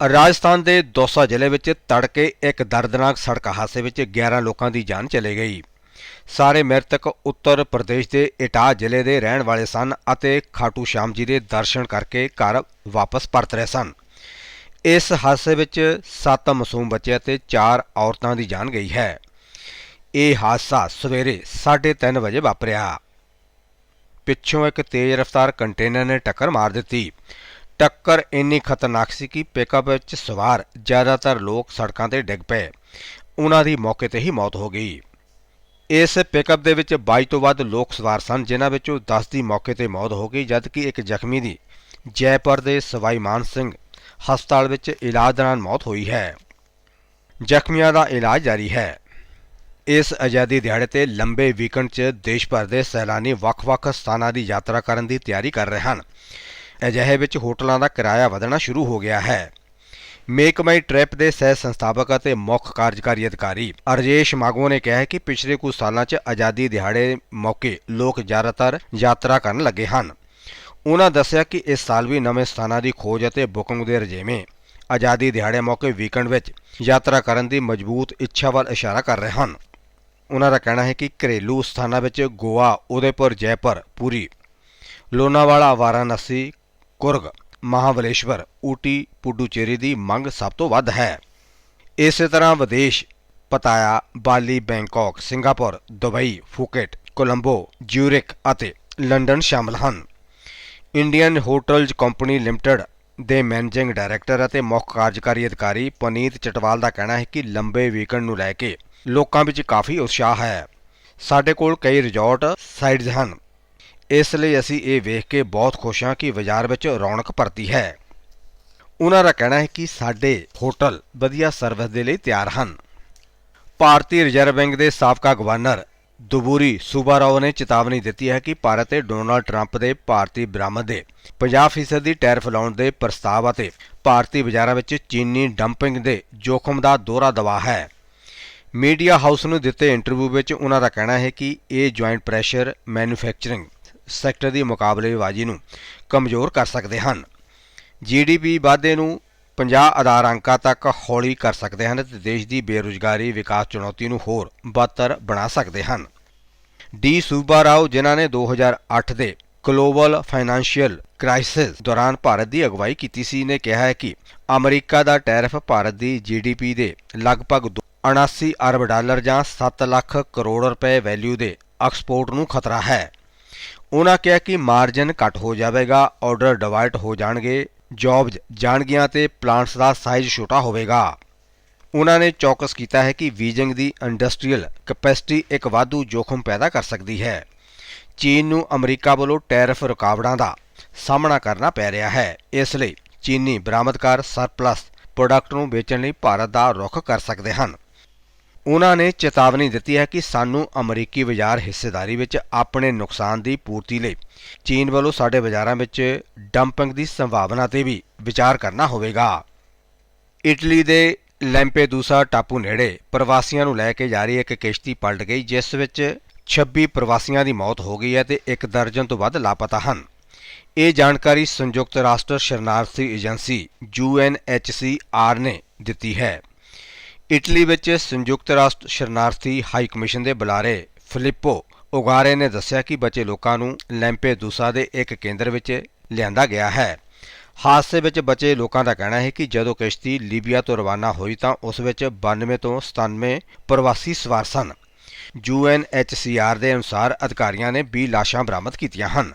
ਰਾਜਸਥਾਨ ਦੇ ਦੌਸਾ ਜ਼ਿਲ੍ਹੇ ਵਿੱਚ ਤੜਕੇ ਇੱਕ ਦਰਦਨਾਕ ਸੜਕ ਹਾਦਸੇ ਵਿੱਚ 11 ਲੋਕਾਂ ਦੀ ਜਾਨ ਚਲੀ ਗਈ। ਸਾਰੇ ਮ੍ਰਿਤਕ ਉੱਤਰ ਪ੍ਰਦੇਸ਼ ਦੇ ਇਟਾਹ ਜ਼ਿਲ੍ਹੇ ਦੇ ਰਹਿਣ ਵਾਲੇ ਸਨ ਅਤੇ ਖਾਟੂ ਸ਼ਾਮ ਜੀ ਦੇ ਦਰਸ਼ਨ ਕਰਕੇ ਘਰ ਵਾਪਸ ਪਰਤ ਰਹੇ ਸਨ। ਇਸ ਹਾਦਸੇ ਵਿੱਚ 7 ਮਾਸੂਮ ਬੱਚੇ ਅਤੇ 4 ਔਰਤਾਂ ਦੀ ਜਾਨ ਗਈ ਹੈ। ਇਹ ਹਾਦਸਾ ਸਵੇਰੇ 3:30 ਵਜੇ ਵਾਪਰਿਆ। ਪਿੱਛੋਂ ਇੱਕ ਤੇਜ਼ ਰਫ਼ਤਾਰ ਕੰਟੇਨਰ ਨੇ ਟੱਕਰ ਮਾਰ ਦਿੱਤੀ। ਟੱਕਰ ਇੰਨੀ ਖਤਰਨਾਕ ਸੀ ਕਿ ਪਿਕਅਪ ਵਿੱਚ ਸਵਾਰ ਜ਼ਿਆਦਾਤਰ ਲੋਕ ਸੜਕਾਂ ਤੇ ਡਿੱਗ ਪਏ। ਉਹਨਾਂ ਦੀ ਮੌਕੇ ਤੇ ਹੀ ਮੌਤ ਹੋ ਗਈ। ਇਸ ਪਿਕਅਪ ਦੇ ਵਿੱਚ 22 ਤੋਂ ਵੱਧ ਲੋਕ ਸਵਾਰ ਸਨ, ਜਿਨ੍ਹਾਂ ਵਿੱਚੋਂ 10 ਦੀ ਮੌਕੇ ਤੇ ਮੌਤ ਹੋ ਗਈ, ਜਦਕਿ ਇੱਕ ਜ਼ਖਮੀ ਦੀ ਜੈਪੁਰ ਦੇ ਸਵਾਈ ਮਾਨ ਸਿੰਘ ਹਸਪਤਾਲ ਵਿੱਚ ਇਲਾਜ ਦੌਰਾਨ ਮੌਤ ਹੋਈ ਹੈ। ਜ਼ਖਮੀਆਂ ਦਾ ਇਲਾਜ ਜਾਰੀ ਹੈ। ਇਸ ਆਜ਼ਾਦੀ ਦਿਹਾੜੇ ਤੇ ਲੰਬੇ ਵੀਕਐਂਡ 'ਚ ਦੇਸ਼ ਭਰ ਦੇ ਸੈਲਾਨੀ ਵੱਖ-ਵੱਖ ਸਥਾਨਾਂ ਦੀ ਯਾਤਰਾ ਕਰਨ ਦੀ ਤਿਆਰੀ ਕਰ ਰਹੇ ਹਨ। ਅਜਿਹੇ ਵਿੱਚ ਹੋਟਲਾਂ ਦਾ ਕਿਰਾਇਆ ਵਧਣਾ ਸ਼ੁਰੂ ਹੋ ਗਿਆ ਹੈ। ਮੇਕ ਮਾਈ ਟ੍ਰਿਪ ਦੇ ਸਹਿ ਸੰਸਥਾਪਕ ਅਤੇ ਮੁੱਖ ਕਾਰਜਕਾਰੀ ਅਧਿਕਾਰੀ ਅਰਜੇਸ਼ ਮਾਗੋ ਨੇ ਕਿਹਾ ਹੈ ਕਿ ਪਿਛਲੇ ਕੁਝ ਸਾਲਾਂ 'ਚ ਆਜ਼ਾਦੀ ਦਿਹਾੜੇ ਮੌਕੇ ਲੋਕ ਜ਼ਿਆਦਾਤਰ ਯਾਤਰਾ ਕਰਨ ਲੱਗੇ ਹਨ। ਉਹਨਾਂ ਦੱਸਿਆ ਕਿ ਇਸ ਸਾਲ ਵੀ ਨਵੇਂ ਸਥਾਨਾਂ ਦੀ ਖੋਜ ਅਤੇ ਬੁਕਿੰਗ ਦੇ ਰਜੇਵੇਂ ਆਜ਼ਾਦੀ ਦਿਹਾੜੇ ਮੌਕੇ ਵੀਕਐਂਡ ਵਿੱਚ ਯਾਤਰਾ ਕਰਨ ਦੀ ਮਜ਼ਬੂਤ ਇੱਛਾ ਵੱਲ ਇਸ਼ਾਰਾ ਕਰ ਰਹੇ ਹਨ। ਉਹਨਾਂ ਦਾ ਕਹਿਣਾ ਹੈ ਕਿ ਘਰੇਲੂ ਸਥਾਨਾਂ ਵਿੱਚ ਗੋਆ, ਉਦੈਪੁਰ, ਜੈਪੁਰ, ਪੂਰੀ, ਲੋਨਾਵਾਲਾ, ਵਾਰਾਣਸੀ, ਕੁਰਗ, ਮਹਾਬਲੇਸ਼ਵਰ, ਊਟੀ, ਪੁਡੂਚੇਰੀ ਦੀ ਮੰਗ ਸਭ ਤੋਂ ਵੱਧ ਹੈ। ਇਸੇ ਤਰ੍ਹਾਂ ਵਿਦੇਸ਼ Pattaya, Bali, Bangkok, Singapore, Dubai, Phuket, Colombo, Zurich ਅਤੇ ਲੰਡਨ ਸ਼ਾਮਲ ਹਨ। ਇੰਡੀਅਨ ਹੋਟਲਜ਼ ਕੰਪਨੀ ਲਿਮਟਿਡ ਦੇ ਮੈਨੇਜਿੰਗ ਡਾਇਰੈਕਟਰ ਅਤੇ ਮੁੱਖ ਕਾਰਜਕਾਰੀ ਅਧਿਕਾਰੀ ਪਨੀਤ ਚਟਵਾਲ ਦਾ ਕਹਿਣਾ ਹੈ ਕਿ ਲੰਬੇ ਵੀਕਐਂਡ ਨੂੰ ਲੈ ਕੇ ਲੋਕਾਂ ਵਿੱਚ ਕਾਫੀ ਉਤਸ਼ਾਹ ਹੈ। ਸਾਡੇ ਕੋਲ ਕਈ ਰਿਜ਼ੋਰਟ ਸਾਈਟਸ ਹਨ। ਇਸ ਲਈ ਅਸੀਂ ਇਹ ਵੇਖ ਕੇ ਬਹੁਤ ਖੁਸ਼ ਹਾਂ ਕਿ ਬਾਜ਼ਾਰ ਵਿੱਚ ਰੌਣਕ ਭਰਤੀ ਹੈ। ਉਹਨਾਂ ਦਾ ਕਹਿਣਾ ਹੈ ਕਿ ਸਾਡੇ ਹੋਟਲ ਵਧੀਆ ਸਰਵਿਸ ਦੇ ਲਈ ਤਿਆਰ ਹਨ। ਭਾਰਤੀ ਰਿਜ਼ਰਵ ਬੈਂਕ ਦੇ ਸਾਬਕਾ ਗਵਰਨਰ ਦੁਬੂਰੀ ਸੂਬਾਰਾਓ ਨੇ ਚੇਤਾਵਨੀ ਦਿੱਤੀ ਹੈ ਕਿ ਭਾਰਤ ਤੇ ਡੋਨਾਲਡ ਟਰੰਪ ਦੇ ਭਾਰਤੀ ਬਰਾਮਦ ਦੇ 50% ਦੀ ਟੈਰਿਫ ਲਾਉਣ ਦੇ ਪ੍ਰਸਤਾਵ ਅਤੇ ਭਾਰਤੀ ਬਾਜ਼ਾਰਾਂ ਵਿੱਚ ਚੀਨੀ ਡੰਪਿੰਗ ਦੇ ਜੋਖਮ ਦਾ ਦੋਹਰਾ ਦਵਾ ਹੈ। ਮੀਡੀਆ ਹਾਊਸ ਨੂੰ ਦਿੱਤੇ ਇੰਟਰਵਿਊ ਵਿੱਚ ਉਹਨਾਂ ਦਾ ਕਹਿਣਾ ਹੈ ਕਿ ਇਹ ਜੁਆਇੰਟ ਪ੍ਰੈਸ਼ਰ ਮੈਨੂਫੈਕਚਰਿੰਗ ਸੈਕਟਰ ਦੀ ਮੁਕਾਬਲੇਬਾਜ਼ੀ ਨੂੰ ਕਮਜ਼ੋਰ ਕਰ ਸਕਦੇ ਹਨ। ਜੀਡੀਪੀ ਵਾਧੇ ਨੂੰ 50 ਆਧਾਰ ਅੰਕਾਂ ਤੱਕ ਹੌਲੀ ਕਰ ਸਕਦੇ ਹਨ ਤੇ ਦੇਸ਼ ਦੀ ਬੇਰੁਜ਼ਗਾਰੀ ਵਿਕਾਸ ਚੁਣੌਤੀ ਨੂੰ ਹੋਰ ਬਦਤਰ ਬਣਾ ਸਕਦੇ ਹਨ। ਡੀ ਸੂਬਾ ਰਾਓ, ਜਿਨ੍ਹਾਂ ਨੇ 2008 ਦੇ ਗਲੋਬਲ ਫਾਈਨੈਂਸ਼ੀਅਲ ਕ੍ਰਾਈਸਿਸ ਦੌਰਾਨ ਭਾਰਤ ਦੀ ਅਗਵਾਈ ਕੀਤੀ ਸੀ, ਨੇ ਕਿਹਾ ਹੈ ਕਿ ਅਮਰੀਕਾ ਦਾ ਟੈਰਿਫ ਭਾਰਤ ਦੀ ਜੀਡੀਪੀ ਦੇ ਲਗਭਗ 79 ਅਰਬ ਡਾਲਰ ਜਾਂ 7 ਲੱਖ ਕਰੋੜ ਰੁਪਏ ਵੈਲਿਊ ਦੇ ਐਕਸਪੋਰਟ ਨੂੰ ਖਤਰਾ ਹੈ। ਉਹਨਾਂ ਕਿਹਾ ਕਿ ਮਾਰਜਨ ਘੱਟ ਹੋ ਜਾਵੇਗਾ, ਆਰਡਰ ਡਿਵਾਈਡ ਹੋ ਜਾਣਗੇ, ਜੌਬਜ਼ ਜਾਣਗੀਆਂ ਤੇ ਪਲਾਂਟਸ ਦਾ ਸਾਈਜ਼ ਛੋਟਾ ਹੋਵੇਗਾ। ਉਹਨਾਂ ਨੇ ਚੌਕਸ ਕੀਤਾ ਹੈ ਕਿ ਬੀਜਿੰਗ ਦੀ ਇੰਡਸਟਰੀਅਲ ਕੈਪੈਸਿਟੀ ਇੱਕ ਵਾਧੂ ਜੋਖਮ ਪੈਦਾ ਕਰ ਸਕਦੀ ਹੈ। ਚੀਨ ਨੂੰ ਅਮਰੀਕਾ ਵੱਲੋਂ ਟੈਰਿਫ ਰੁਕਾਵਟਾਂ ਦਾ ਸਾਹਮਣਾ ਕਰਨਾ ਪੈ ਰਿਹਾ ਹੈ। ਇਸ ਲਈ ਚੀਨੀ ਬਰਾਮਦਕਾਰ ਸਰਪਲਸ ਪ੍ਰੋਡਕਟ ਨੂੰ ਵੇਚਣ ਲਈ ਭਾਰਤ ਦਾ ਰੁਖ ਕਰ ਸਕਦੇ ਹਨ। ਉਹਨਾਂ ਨੇ ਚੇਤਾਵਨੀ ਦਿੱਤੀ ਹੈ ਕਿ ਸਾਨੂੰ ਅਮਰੀਕੀ ਬਾਜ਼ਾਰ ਹਿੱਸੇਦਾਰੀ ਵਿੱਚ ਆਪਣੇ ਨੁਕਸਾਨ ਦੀ ਪੂਰਤੀ ਲਈ ਚੀਨ ਵੱਲੋਂ ਸਾਡੇ ਬਾਜ਼ਾਰਾਂ ਵਿੱਚ ਡੰਪਿੰਗ ਦੀ ਸੰਭਾਵਨਾ ਤੇ ਵੀ ਵਿਚਾਰ ਕਰਨਾ ਹੋਵੇਗਾ। ਇਟਲੀ ਦੇ ਲੈਂਪੇਦੂਸਾ ਟਾਪੂ ਨੇੜੇ ਪ੍ਰਵਾਸੀਆਂ ਨੂੰ ਲੈ ਕੇ ਜਾਰੀ ਇੱਕ ਕਿਸ਼ਤੀ ਪਲਟ ਗਈ, ਜਿਸ ਵਿੱਚ 26 ਪ੍ਰਵਾਸੀਆਂ ਦੀ ਮੌਤ ਹੋ ਗਈ ਹੈ ਤੇ ਇੱਕ ਦਰਜਨ ਤੋਂ ਵੱਧ ਲਾਪਤਾ ਹਨ। ਇਹ ਜਾਣਕਾਰੀ ਸੰਯੁਕਤ ਰਾਸ਼ਟਰ ਸ਼ਰਨਾਰਥੀ ਏਜੰਸੀ UNHCR ਨੇ ਦਿੱਤੀ ਹੈ। ਇਟਲੀ ਵਿੱਚ ਸੰਯੁਕਤ ਰਾਸ਼ਟਰ ਸ਼ਰਨਾਰਥੀ ਹਾਈ ਕਮਿਸ਼ਨ ਦੇ ਬੁਲਾਰੇ ਫਿਲਿੱਪੋ ਉਗਾਰੇ ਨੇ ਦੱਸਿਆ ਕਿ ਬਚੇ ਲੋਕਾਂ ਨੂੰ ਲੈਂਪੇਦੂਸਾ ਦੇ ਇੱਕ ਕੇਂਦਰ ਵਿੱਚ ਲਿਆਂਦਾ ਗਿਆ ਹੈ। ਹਾਦਸੇ ਵਿੱਚ ਬਚੇ ਲੋਕਾਂ ਦਾ ਕਹਿਣਾ ਹੈ ਕਿ ਜਦੋਂ ਕਿਸ਼ਤੀ ਲੀਬੀਆ ਤੋਂ ਰਵਾਨਾ ਹੋਈ ਤਾਂ ਉਸ ਵਿੱਚ 92 ਤੋਂ 97 ਪ੍ਰਵਾਸੀ ਸਵਾਰ ਸਨ। ਯੂਐਨਐਚਸੀਆਰ ਦੇ ਅਨੁਸਾਰ ਅਧਿਕਾਰੀਆਂ ਨੇ 20 ਲਾਸ਼ਾਂ ਬਰਾਮਦ ਕੀਤੀਆਂ ਹਨ।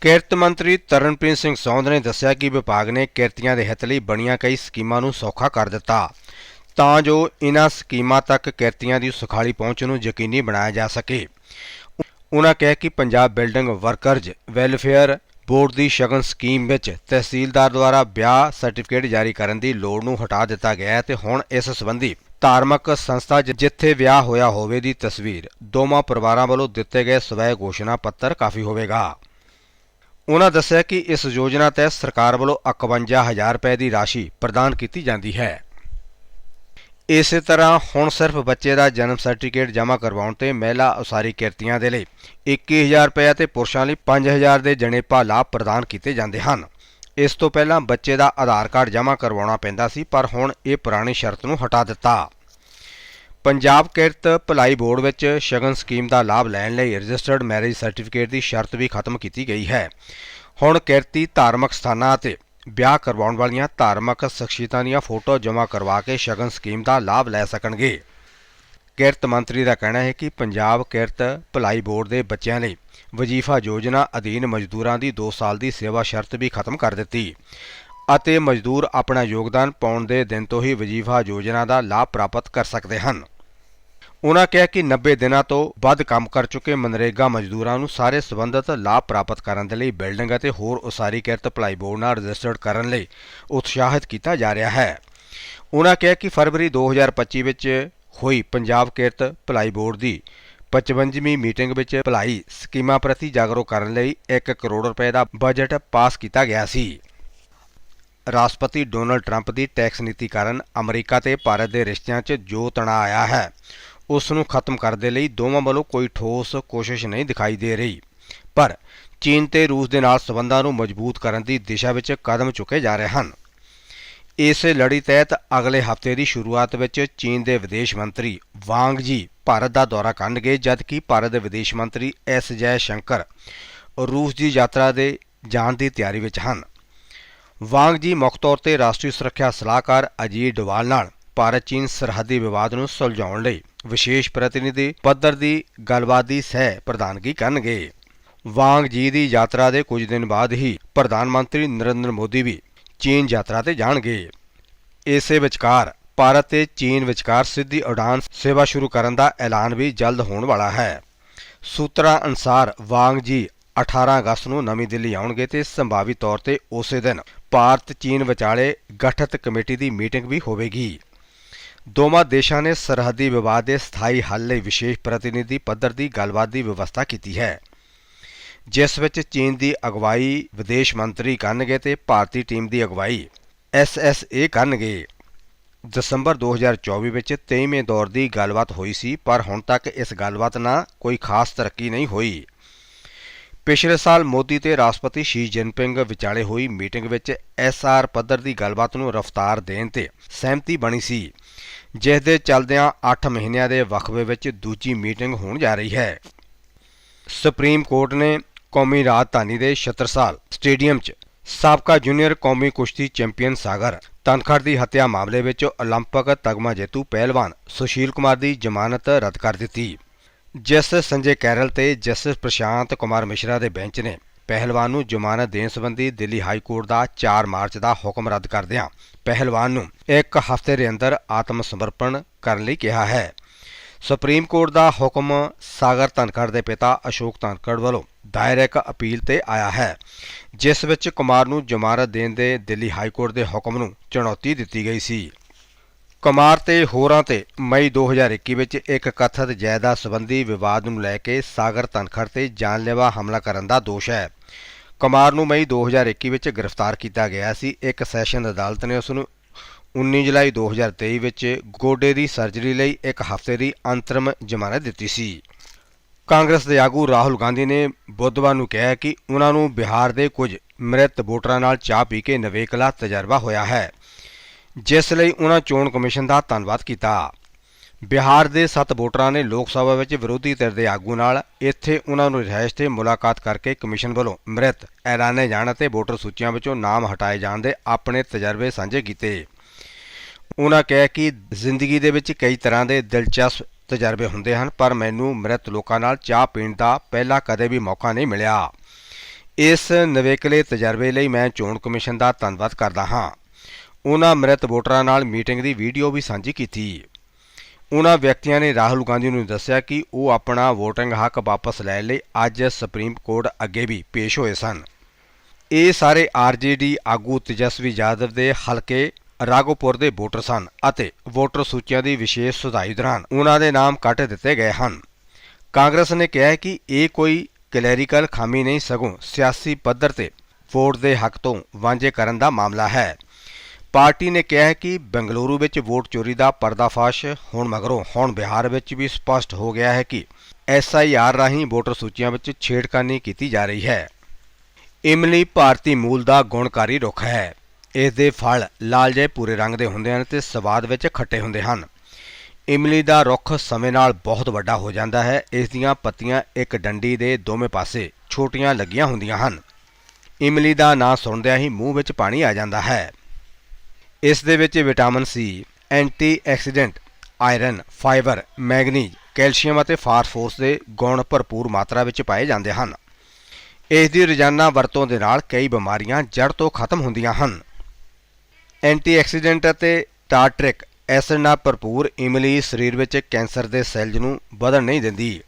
ਕਿਰਤ ਮੰਤਰੀ ਤਰਨਪ੍ਰੀਤ ਸਿੰਘ ਸੌਂਦ ਨੇ ਦੱਸਿਆ ਕਿ ਵਿਭਾਗ ਨੇ ਕਿਰਤੀਆਂ ਦੇ ਹਿੱਤ ਲਈ ਬਣੀਆਂ ਕਈ ਸਕੀਮਾਂ ਨੂੰ ਸੌਖਾ ਕਰ ਦਿੱਤਾ। ਤਾਂ ਜੋ ਇਹਨਾਂ ਸਕੀਮਾਂ ਤੱਕ ਕਿਰਤੀਆਂ ਦੀ ਸੁਖਾਲੀ ਪਹੁੰਚ ਨੂੰ ਯਕੀਨੀ ਬਣਾਇਆ ਜਾ ਸਕੇ। ਉਨ੍ਹਾਂ ਕਿਹਾ ਕਿ Punjab building workers welfare board ਦੀ ਸ਼ਗਨ ਸਕੀਮ ਵਿੱਚ ਤਹਿਸੀਲਦਾਰ ਦੁਆਰਾ ਵਿਆਹ ਸਰਟੀਫਿਕੇਟ ਜਾਰੀ ਕਰਨ ਦੀ ਲੋੜ ਨੂੰ ਹਟਾ ਦਿੱਤਾ ਗਿਆ ਹੈ ਤੇ ਹੁਣ ਇਸ ਸੰਬੰਧੀ ਧਾਰਮਿਕ ਸੰਸਥਾ ਜ- ਜਿੱਥੇ ਵਿਆਹ ਹੋਇਆ ਹੋਵੇ ਦੀ ਤਸਵੀਰ ਦੋਵਾਂ ਪਰਿਵਾਰਾਂ ਵੱਲੋਂ ਦਿੱਤੇ ਗਏ ਸਵੈ ਘੋਸ਼ਣਾ ਪੱਤਰ ਕਾਫੀ ਹੋਵੇਗਾ। ਉਨ੍ਹਾਂ ਦੱਸਿਆ ਕਿ ਇਸ ਯੋਜਨਾ ਤਹਿਤ ਸਰਕਾਰ ਵੱਲੋਂ 51000 ਰੁਪਏ ਦੀ ਰਾਸ਼ੀ ਪ੍ਰਦਾਨ ਕੀਤੀ ਜਾਂਦੀ ਹੈ। ਇਸੇ ਤਰ੍ਹਾਂ ਹੁਣ ਸਿਰਫ ਬੱਚੇ ਦਾ ਜਨਮ ਸਰਟੀਫਿਕੇਟ ਜਮ੍ਹਾਂ ਕਰਵਾਉਣ ਤੇ ਮਹਿਲਾ ਉਸਾਰੀ ਕਿਰਤੀਆਂ ਦੇ ਲਈ 21000 ਰੁਪਏ ਅਤੇ ਪੁਰਸ਼ਾਂ ਲਈ 5000 ਦੇ ਜਣੇਪਾ ਲਾਭ ਪ੍ਰਦਾਨ ਕੀਤੇ ਜਾਂਦੇ ਹਨ। ਇਸ ਤੋਂ ਪਹਿਲਾਂ ਬੱਚੇ ਦਾ ਆਧਾਰ ਕਾਰਡ ਜਮ੍ਹਾਂ ਕਰਵਾਉਣਾ ਪੈਂਦਾ ਸੀ, ਪਰ ਹੁਣ ਇਹ ਪੁਰਾਣੀ ਸ਼ਰਤ ਨੂੰ ਹਟਾ ਦਿੱਤਾ। ਪੰਜਾਬ ਕਿਰਤ ਭਲਾਈ ਬੋਰਡ ਵਿੱਚ ਸ਼ਗਨ ਸਕੀਮ ਦਾ ਲਾਭ ਲੈਣ ਲਈ ਰਜਿਸਟਰਡ ਮੈਰਿਜ ਸਰਟੀਫਿਕੇਟ ਦੀ ਸ਼ਰਤ ਵੀ ਖਤਮ ਕੀਤੀ ਗਈ ਹੈ। ਹੁਣ ਕਿਰਤੀ ਧਾਰਮਿਕ ਸਥਾਨਾਂ ਅਤੇ ਵਿਆਹ ਕਰਵਾਉਣ ਵਾਲੀਆਂ ਧਾਰਮਿਕ ਸ਼ਖਸੀਅਤਾਂ ਦੀਆਂ ਫੋਟੋ ਜਮ੍ਹਾਂ ਕਰਵਾ ਕੇ ਸ਼ਗਨ ਸਕੀਮ ਦਾ ਲਾਭ ਲੈ ਸਕਣਗੇ। ਕਿਰਤ ਮੰਤਰੀ ਦਾ ਕਹਿਣਾ ਹੈ ਕਿ ਪੰਜਾਬ ਕਿਰਤ ਭਲਾਈ ਬੋਰਡ ਦੇ ਬੱਚਿਆਂ ਲਈ ਵਜ਼ੀਫਾ ਯੋਜਨਾ ਅਧੀਨ ਮਜ਼ਦੂਰਾਂ ਦੀ 2 ਸਾਲ ਦੀ ਸੇਵਾ ਸ਼ਰਤ ਵੀ ਖਤਮ ਕਰ ਦਿੱਤੀ ਅਤੇ ਮਜ਼ਦੂਰ ਆਪਣਾ ਯੋਗਦਾਨ ਪਾਉਣ ਦੇ ਦਿਨ ਤੋਂ ਹੀ ਵਜ਼ੀਫਾ ਯੋਜਨਾ ਦਾ ਲਾਭ ਪ੍ਰਾਪਤ ਕਰ ਸਕਦੇ ਹਨ। ਉਨ੍ਹਾਂ ਕਿਹਾ ਕਿ 90 ਦਿਨਾਂ ਤੋਂ ਵੱਧ ਕੰਮ ਕਰ ਚੁੱਕੇ ਮਨਰੇਗਾ ਮਜ਼ਦੂਰਾਂ ਨੂੰ ਸਾਰੇ ਸਬੰਧਤ ਲਾਭ ਪ੍ਰਾਪਤ ਕਰਨ ਦੇ ਲਈ ਬਿਲਡਿੰਗ ਅਤੇ ਹੋਰ ਉਸਾਰੀ ਕਿਰਤ ਭਲਾਈ ਬੋਰਡ ਨਾਲ ਰਜਿਸਟਰਡ ਕਰਨ ਲਈ ਉਤਸ਼ਾਹਿਤ ਕੀਤਾ ਜਾ ਰਿਹਾ ਹੈ। ਉਨ੍ਹਾਂ ਕਿਹਾ ਕਿ ਫਰਵਰੀ 2025 ਵਿੱਚ ਹੋਈ ਪੰਜਾਬ ਕਿਰਤ ਭਲਾਈ ਬੋਰਡ ਦੀ 55ਵੀਂ ਮੀਟਿੰਗ ਵਿੱਚ ਭਲਾਈ ਸਕੀਮਾਂ ਪ੍ਰਤੀ ਜਾਗਰੂਕ ਕਰਨ ਲਈ 1 ਕਰੋੜ ਰੁਪਏ ਦਾ ਬਜਟ ਪਾਸ ਕੀਤਾ ਗਿਆ ਸੀ। ਰਾਸ਼ਟਰਪਤੀ ਡੋਨਲਡ ਟਰੰਪ ਦੀ ਟੈਕਸ ਨੀਤੀ ਕਾਰਨ ਅਮਰੀਕਾ ਤੇ ਭਾਰਤ ਦੇ ਰਿਸ਼ਤਿਆਂ 'ਚ ਜੋ ਤਣਾਅ ਆਇਆ ਹੈ। ਉਸ ਨੂੰ ਖਤਮ ਕਰਨ ਦੇ ਲਈ ਦੋਵਾਂ ਵੱਲੋਂ ਕੋਈ ਠੋਸ ਕੋਸ਼ਿਸ਼ ਨਹੀਂ ਦਿਖਾਈ ਦੇ ਰਹੀ। ਪਰ ਚੀਨ ਤੇ ਰੂਸ ਦੇ ਨਾਲ ਸਬੰਧਾਂ ਨੂੰ ਮਜ਼ਬੂਤ ਕਰਨ ਦੀ ਦਿਸ਼ਾ ਵਿੱਚ ਕਦਮ ਚੁੱਕੇ ਜਾ ਰਹੇ ਹਨ। ਇਸ ਲੜੀ ਤਹਿਤ ਅਗਲੇ ਹਫ਼ਤੇ ਦੀ ਸ਼ੁਰੂਆਤ ਵਿੱਚ ਚੀਨ ਦੇ ਵਿਦੇਸ਼ ਮੰਤਰੀ ਵਾਂਗ ਜੀ ਭਾਰਤ ਦਾ ਦੌਰਾ ਕਰਨਗੇ, ਜਦਕਿ ਭਾਰਤ ਦੇ ਵਿਦੇਸ਼ ਮੰਤਰੀ ਐਸ ਜੈ ਸ਼ੰਕਰ ਰੂਸ ਦੀ ਯਾਤਰਾ ਦੇ ਜਾਣ ਦੀ ਤਿਆਰੀ ਵਿੱਚ ਹਨ। ਵਾਂਗ ਜੀ ਮੁੱਖ ਤੌਰ ਤੇ ਰਾਸ਼ਟਰੀ ਸੁਰੱਖਿਆ ਸਲਾਹਕਾਰ ਅਜੀਤ ਡੋਵਾਲ ਨਾਲ ਭਾਰਤ ਚੀਨ ਸਰਹੱਦੀ ਵਿਵਾਦ ਨੂੰ ਸੁਲਝਾਉਣ ਲਈ ਵਿਸ਼ੇਸ਼ ਪ੍ਰਤੀਨਿਧੀ ਪੱਧਰ ਦੀ ਗੱਲਬਾਤ ਦੀ ਸਹਿ ਪ੍ਰਧਾਨਗੀ ਕਰਨਗੇ। ਵਾਂਗ ਜੀ ਦੀ ਯਾਤਰਾ ਦੇ ਕੁਝ ਦਿਨ ਬਾਅਦ ਹੀ ਪ੍ਰਧਾਨ ਮੰਤਰੀ ਨਰਿੰਦਰ ਮੋਦੀ ਵੀ ਚੀਨ ਯਾਤਰਾ ਤੇ ਜਾਣਗੇ। ਇਸੇ ਵਿਚਕਾਰ ਭਾਰਤ ਤੇ ਚੀਨ ਵਿਚਕਾਰ ਸਿੱਧੀ ਉਡਾਨ ਸੇਵਾ ਸ਼ੁਰੂ ਕਰਨ ਦਾ ਐਲਾਨ ਵੀ ਜਲਦ ਹੋਣ ਵਾਲਾ ਹੈ। ਸੂਤਰਾਂ ਅਨੁਸਾਰ ਵਾਂਗ ਜੀ 18 ਅਗਸਤ ਨੂੰ ਨਵੀਂ ਦਿੱਲੀ ਆਉਣਗੇ ਤੇ ਸੰਭਾਵੀ ਤੌਰ ਤੇ ਉਸੇ ਦਿਨ ਭਾਰਤ ਚੀਨ ਵਿਚਾਲੇ ਗਠਿਤ ਕਮੇਟੀ ਦੀ ਮੀਟਿੰਗ ਵੀ ਹੋਵੇਗੀ। ਦੋਵਾਂ ਦੇਸ਼ਾਂ ਨੇ ਸਰਹੱਦੀ ਵਿਵਾਦ ਦੇ ਸਥਾਈ ਹੱਲ ਲਈ ਵਿਸ਼ੇਸ਼ ਪ੍ਰਤੀਨਿਧੀ ਪੱਧਰ ਦੀ ਗੱਲਬਾਤ ਦੀ ਵਿਵਸਥਾ ਕੀਤੀ ਹੈ। ਜਿਸ ਵਿੱਚ ਚੀਨ ਦੀ ਅਗਵਾਈ ਵਿਦੇਸ਼ ਮੰਤਰੀ ਕਰਨਗੇ ਤੇ ਭਾਰਤੀ ਟੀਮ ਦੀ ਅਗਵਾਈ ਐਸਐਸਏ ਕਰਨਗੇ। ਦਸੰਬਰ 2024 ਵਿੱਚ 23ਵੇਂ ਦੌਰ ਦੀ ਗੱਲਬਾਤ ਹੋਈ ਸੀ, ਪਰ ਹੁਣ ਤੱਕ ਇਸ ਗੱਲਬਾਤ ਨਾਲ ਕੋਈ ਖਾਸ ਤਰੱਕੀ ਨਹੀਂ ਹੋਈ। ਪਿਛਲੇ ਸਾਲ ਮੋਦੀ ਤੇ ਰਾਸ਼ਟਰਪਤੀ ਸ਼ੀ ਜਿਨਪਿੰਗ ਵਿਚਾਲੇ ਹੋਈ ਮੀਟਿੰਗ ਵਿੱਚ ਐਸਆਰ ਪੱਧਰ ਦੀ ਗੱਲਬਾਤ ਨੂੰ ਰਫ਼ਤਾਰ ਦੇਣ ਤੇ ਸਹਿਮਤੀ ਬਣੀ ਸੀ। ਜਿਸ ਦੇ ਚੱਲਦਿਆਂ 8 ਮਹੀਨਿਆਂ ਦੇ ਵਕਫੇ ਵਿੱਚ ਦੂਜੀ ਮੀਟਿੰਗ ਹੋਣ ਜਾ ਰਹੀ ਹੈ ਸੁਪਰੀਮ ਕੋਰਟ ਨੇ ਕੌਮੀ ਰਾਜਧਾਨੀ ਦੇ ਛਤਰਸਾਲ ਸਟੇਡੀਅਮ 'ਚ ਸਾਬਕਾ ਜੂਨੀਅਰ ਕੌਮੀ ਕੁਸ਼ਤੀ ਚੈਂਪੀਅਨ ਸਾਗਰ ਤਨਖੜ ਦੀ ਹੱਤਿਆ ਮਾਮਲੇ ਵਿੱਚ 올림픽 ਤਗਮਾ ਜੇਤੂ ਪਹਿਲਵਾਨ ਸੁਸ਼ੀਲ ਕੁਮਾਰ ਦੀ ਜ਼ਮਾਨਤ ਰੱਦ ਕਰ ਦਿੱਤੀ ਜਸਟਿਸ ਸੰਜੇ ਕੈਰਲ ਤੇ ਜਸਟਿਸ ਪ੍ਰਸ਼ਾਂਤ ਕੁਮਾਰ ਮਿਸ਼ਰਾ ਦੇ ਬੈਂਚ ਨੇ ਪਹਿਲਵਾਨ ਨੂੰ ਜ਼ਮਾਨਤ ਦੇਣ ਸੰਬੰਧੀ ਦਿੱਲੀ ਹਾਈ ਕੋਰਟ ਦਾ 4 ਮਾਰਚ ਦਾ ਹੁਕਮ ਰੱਦ ਕਰਦਿਆਂ ਪਹਿਲਵਾਨ ਨੂੰ ਇੱਕ ਹਫ਼ਤੇ ਦੇ ਅੰਦਰ ਆਤਮ ਸਮਰਪਣ ਕਰਨ ਲਈ ਕਿਹਾ ਹੈ। ਸੁਪਰੀਮ ਕੋਰਟ ਦਾ ਹੁਕਮ ਸਾਗਰ ਧਨਖੜ ਦੇ ਪਿਤਾ ਅਸ਼ੋਕ ਧਨਖੜ ਵੱਲੋਂ ਦਾਇਰ ਇੱਕ ਅਪੀਲ ਤੇ ਆਇਆ ਹੈ, ਜਿਸ ਵਿੱਚ ਕੁਮਾਰ ਨੂੰ ਜ਼ਮਾਨਤ ਦੇਣ ਦੇ ਦਿੱਲੀ ਹਾਈ ਕੋਰਟ ਦੇ ਹੁਕਮ ਨੂੰ ਚੁਣੌਤੀ ਦਿੱਤੀ ਗਈ ਸੀ। ਕੁਮਾਰ ਤੇ ਹੋਰਾਂ ਤੇ ਮਈ 2021 ਵਿੱਚ ਇੱਕ ਕਥਿਤ ਜਾਇਦਾਦ ਸੰਬੰਧੀ ਵਿਵਾਦ ਨੂੰ ਲੈ ਕੇ ਸਾਗਰ ਧਨਖੜ ਤੇ ਜਾਨਲੇਵਾ ਹਮਲਾ ਕਰਨ ਦਾ ਦੋਸ਼ ਹੈ। ਕੁਮਾਰ ਨੂੰ ਮਈ 2021 ਵਿੱਚ ਗ੍ਰਿਫਤਾਰ ਕੀਤਾ ਗਿਆ ਸੀ। ਇੱਕ ਸੈਸ਼ਨ ਅਦਾਲਤ ਨੇ ਉਸ ਨੂੰ 19 ਜੁਲਾਈ 2023 ਵਿੱਚ ਗੋਡੇ ਦੀ ਸਰਜਰੀ ਲਈ ਇੱਕ ਹਫ਼ਤੇ ਦੀ ਅੰਤਰਮ ਜ਼ਮਾਨਤ ਦਿੱਤੀ ਸੀ। ਕਾਂਗਰਸ ਦੇ ਆਗੂ ਰਾਹੁਲ ਗਾਂਧੀ ਨੇ ਬੁੱਧਵਾਰ ਨੂੰ ਕਿਹਾ ਕਿ ਉਹਨਾਂ ਨੂੰ ਬਿਹਾਰ ਦੇ ਕੁਝ ਮ੍ਰਿਤ ਵੋਟਰਾਂ ਨਾਲ ਚਾਹ ਪੀ ਕੇ ਨਵੇਕਲਾ ਤਜਰਬਾ ਹੋਇਆ ਹੈ। ਜਿਸ ਲਈ ਉਹਨਾਂ ਚੋਣ ਕਮਿਸ਼ਨ ਦਾ ਧੰਨਵਾਦ ਕੀਤਾ। ਬਿਹਾਰ ਦੇ 7 ਵੋਟਰਾਂ ਨੇ ਲੋਕ ਸਭਾ ਵਿੱਚ ਵਿਰੋਧੀ ਧਿਰ ਦੇ ਆਗੂ ਨਾਲ ਇੱਥੇ ਉਹਨਾਂ ਨੂੰ ਰਿਹਾਇਸ਼ ਤੇ ਮੁਲਾਕਾਤ ਕਰਕੇ ਕਮਿਸ਼ਨ ਵੱਲੋਂ ਮ੍ਰਿਤ, ਐਲਾਨੇ ਜਾਣ ਅਤੇ ਵੋਟਰ ਸੂਚੀਆਂ ਵਿੱਚੋਂ ਨਾਮ ਹਟਾਏ ਜਾਣ ਦੇ ਆਪਣੇ ਤਜਰਬੇ ਸਾਂਝੇ ਕੀਤੇ। ਉਹਨਾਂ ਕਿਹਾ ਕਿ ਜ਼ਿੰਦਗੀ ਦੇ ਵਿੱਚ ਕਈ ਤਰ੍ਹਾਂ ਦੇ ਦਿਲਚਸਪ ਤਜਰਬੇ ਹੁੰਦੇ ਹਨ, ਪਰ ਮੈਨੂੰ ਮ੍ਰਿਤ ਲੋਕਾਂ ਨਾਲ ਚਾਹ ਪੀਣ ਦਾ ਪਹਿਲਾਂ ਕਦੇ ਵੀ ਮੌਕਾ ਨਹੀਂ ਮਿਲਿਆ। ਇਸ ਨਵੇਕਲੇ ਤਜਰਬੇ ਲਈ ਮੈਂ ਚੋਣ ਕਮਿਸ਼ਨ ਦਾ ਧੰਨਵਾਦ ਕਰਦਾ ਹਾਂ। ਉਹਨਾਂ ਮ੍ਰਿਤ ਵੋਟਰਾਂ ਨਾਲ ਮੀਟਿੰਗ ਦੀ ਵੀਡੀਓ ਵੀ ਸਾਂਝੀ ਕੀਤੀ। ਉਹਨਾਂ ਵਿਅਕਤੀਆਂ ਨੇ ਰਾਹੁਲ ਗਾਂਧੀ ਨੂੰ ਦੱਸਿਆ ਕਿ ਉਹ ਆਪਣਾ VOTING ਹੱਕ ਵਾਪਸ ਲੈਣ ਲਈ ਅੱਜ ਸੁਪਰੀਮ ਕੋਰਟ ਅੱਗੇ ਵੀ ਪੇਸ਼ ਹੋਏ ਸਨ। ਇਹ ਸਾਰੇ ਆਰਜੇਡੀ ਆਗੂ ਤੇਜਸਵੀ ਯਾਦਵ ਦੇ ਹਲਕੇ ਰਾਗੋਪੁਰ ਦੇ ਵੋਟਰ ਸਨ ਅਤੇ ਵੋਟਰ ਸੂਚੀਆਂ ਦੀ ਵਿਸ਼ੇਸ਼ ਸੁਧਾਈ ਦੌਰਾਨ ਉਹਨਾਂ ਦੇ ਨਾਮ ਕੱਟ ਦਿੱਤੇ ਗਏ ਹਨ। ਕਾਂਗਰਸ ਨੇ ਕਿਹਾ ਕਿ ਇਹ ਕੋਈ ਕਲੈਰੀਕਲ ਖਾਮੀ ਨਹੀਂ, ਸਗੋਂ ਸਿਆਸੀ ਪੱਧਰ ਤੇ ਵੋਟ ਦੇ ਹੱਕ ਤੋਂ ਵਾਂਝੇ ਕਰਨ ਦਾ ਮਾਮਲਾ ਹੈ। ਪਾਰਟੀ ਨੇ ਕਿਹਾ ਹੈ ਕਿ ਬੰਗਲੁਰੂ ਵਿੱਚ ਵੋਟ ਚੋਰੀ ਦਾ ਪਰਦਾਫਾਸ਼ ਹੋਣ ਮਗਰੋਂ ਹੁਣ ਬਿਹਾਰ ਵਿੱਚ ਵੀ ਸਪਸ਼ਟ ਹੋ ਗਿਆ ਹੈ ਕਿ ਐਸਆਈਆਰ ਰਾਹੀਂ ਵੋਟਰ ਸੂਚੀਆਂ ਵਿੱਚ ਛੇੜਖਾਨੀ ਕੀਤੀ ਜਾ ਰਹੀ ਹੈ। ਇਮਲੀ ਭਾਰਤੀ ਮੂਲ ਦਾ ਗੁਣਕਾਰੀ ਰੁੱਖ ਹੈ। ਇਸ ਦੇ ਫਲ ਲਾਲ ਜਿਹੇ ਪੂਰੇ ਰੰਗ ਦੇ ਹੁੰਦੇ ਹਨ ਤੇ ਸਵਾਦ ਵਿੱਚ ਖੱਟੇ ਹੁੰਦੇ ਹਨ। ਇਮਲੀ ਦਾ ਰੁੱਖ ਸਮੇਂ ਨਾਲ ਬਹੁਤ ਵੱਡਾ ਹੋ ਜਾਂਦਾ ਹੈ। ਇਸ ਦੀਆਂ ਪੱਤੀਆਂ ਇੱਕ ਡੰਡੀ ਦੇ ਦੋਵੇਂ ਪਾਸੇ ਛੋਟੀਆਂ ਲੱਗੀਆਂ ਹੁੰਦੀਆਂ ਹਨ। ਇਮਲੀ ਦਾ ਨਾਂ ਸੁਣਦਿਆਂ ਹੀ ਮੂੰਹ ਵਿੱਚ ਪਾਣੀ ਆ ਜਾਂਦਾ ਹੈ। ਇਸ ਦੇ ਵਿੱਚ vitamin C antioxidant iron, fibre, manganese, calcium ਅਤੇ ਫਾਸਫੋਰਸ ਦੇ ਗੁਣ ਭਰਪੂਰ ਮਾਤਰਾ ਵਿੱਚ ਪਾਏ ਜਾਂਦੇ ਹਨ। ਇਸ ਦੀ ਰੋਜ਼ਾਨਾ ਵਰਤੋਂ ਦੇ ਨਾਲ ਕਈ ਬਿਮਾਰੀਆਂ ਜੜ ਤੋਂ ਖਤਮ ਹੁੰਦੀਆਂ ਹਨ। ਐਂਟੀ ਐਕਸੀਡੈਂਟ ਅਤੇ ਟਾਰਟ੍ਰਿਕ ਐਸਿਡ ਨਾਲ ਭਰਪੂਰ ਇਮਲੀ ਸਰੀਰ ਵਿੱਚ ਕੈਂਸਰ ਦੇ ਸੈੱਲਜ਼ ਨੂੰ ਵਧਣ ਨਹੀਂ ਦਿੰਦੀ।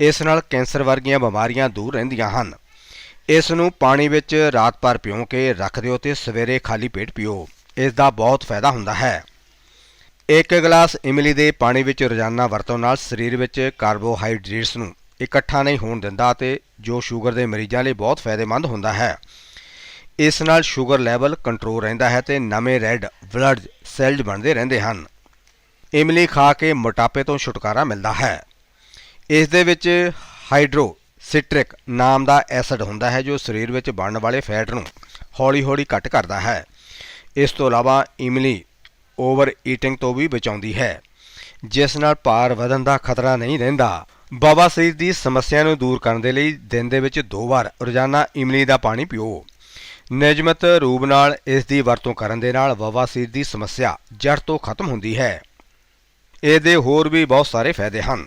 ਇਸ ਨਾਲ ਕੈਂਸਰ ਵਰਗੀਆਂ ਬਿਮਾਰੀਆਂ ਦੂਰ ਰਹਿੰਦੀਆਂ ਹਨ। ਇਸ ਨੂੰ ਪਾਣੀ ਵਿੱਚ ਰਾਤ ਭਰ ਭਿਉਂ ਕੇ ਰੱਖ ਦਿਓ ਤੇ ਸਵੇਰੇ ਖਾਲੀ ਪੇਟ ਪੀਓ। ਇਸ ਦਾ ਬਹੁਤ ਫਾਇਦਾ ਹੁੰਦਾ ਹੈ। ਇੱਕ ਗਲਾਸ ਇਮਲੀ ਦੇ ਪਾਣੀ ਵਿੱਚ ਰੋਜ਼ਾਨਾ ਵਰਤੋਂ ਨਾਲ ਸਰੀਰ ਵਿੱਚ ਕਾਰਬੋਹਾਈਡਰੇਟਸ ਨੂੰ ਇਕੱਠਾ ਨਹੀਂ ਹੋਣ ਦਿੰਦਾ ਤੇ ਜੋ ਸ਼ੂਗਰ ਦੇ ਮਰੀਜ਼ਾਂ ਲਈ ਬਹੁਤ ਫਾਇਦੇਮੰਦ ਹੁੰਦਾ ਹੈ। ਇਸ ਨਾਲ ਸ਼ੂਗਰ ਲੈਵਲ ਕੰਟਰੋਲ ਰਹਿੰਦਾ ਹੈ ਤੇ ਨਵੇਂ ਰੈੱਡ ਬਲੱਡ ਸੈੱਲਜ਼ ਬਣਦੇ ਰਹਿੰਦੇ ਹਨ। ਇਮਲੀ ਖਾ ਕੇ ਮੋਟਾਪੇ ਤੋਂ ਛੁਟਕਾਰਾ ਮਿਲਦਾ ਹੈ। ਇਸ ਦੇ ਵਿੱਚ ਹਾਈਡਰੋ ਸਿਟ੍ਰਿਕ ਨਾਮ ਦਾ ਐਸਿਡ ਹੁੰਦਾ ਹੈ ਜੋ ਸਰੀਰ ਵਿੱਚ ਬਣਨ ਵਾਲੇ ਫੈਟ ਨੂੰ ਹੌਲੀ-ਹੌਲੀ ਘੱਟ ਕਰਦਾ ਹੈ। ਇਸ ਤੋਂ ਇਲਾਵਾ ਇਮਲੀ ਓਵਰ ਈਟਿੰਗ ਤੋਂ ਵੀ ਬਚਾਉਂਦੀ ਹੈ, ਜਿਸ ਨਾਲ ਭਾਰ ਵਧਣ ਦਾ ਖਤਰਾ ਨਹੀਂ ਰਹਿੰਦਾ। ਬਵਾਸੀਰ ਦੀ ਸਮੱਸਿਆ ਨੂੰ ਦੂਰ ਕਰਨ ਦੇ ਲਈ ਦਿਨ ਦੇ ਵਿੱਚ ਦੋ ਵਾਰ ਰੋਜ਼ਾਨਾ ਇਮਲੀ ਦਾ ਪਾਣੀ ਪੀਓ। ਨਿਯਮਤ ਰੂਪ ਨਾਲ ਇਸ ਦੀ ਵਰਤੋਂ ਕਰਨ ਦੇ ਨਾਲ ਬਵਾਸੀਰ ਦੀ ਸਮੱਸਿਆ ਜੜ ਤੋਂ ਖਤਮ ਹੁੰਦੀ ਹੈ। ਇਹਦੇ ਹੋਰ ਵੀ ਬਹੁਤ ਸਾਰੇ ਫਾਇਦੇ ਹਨ।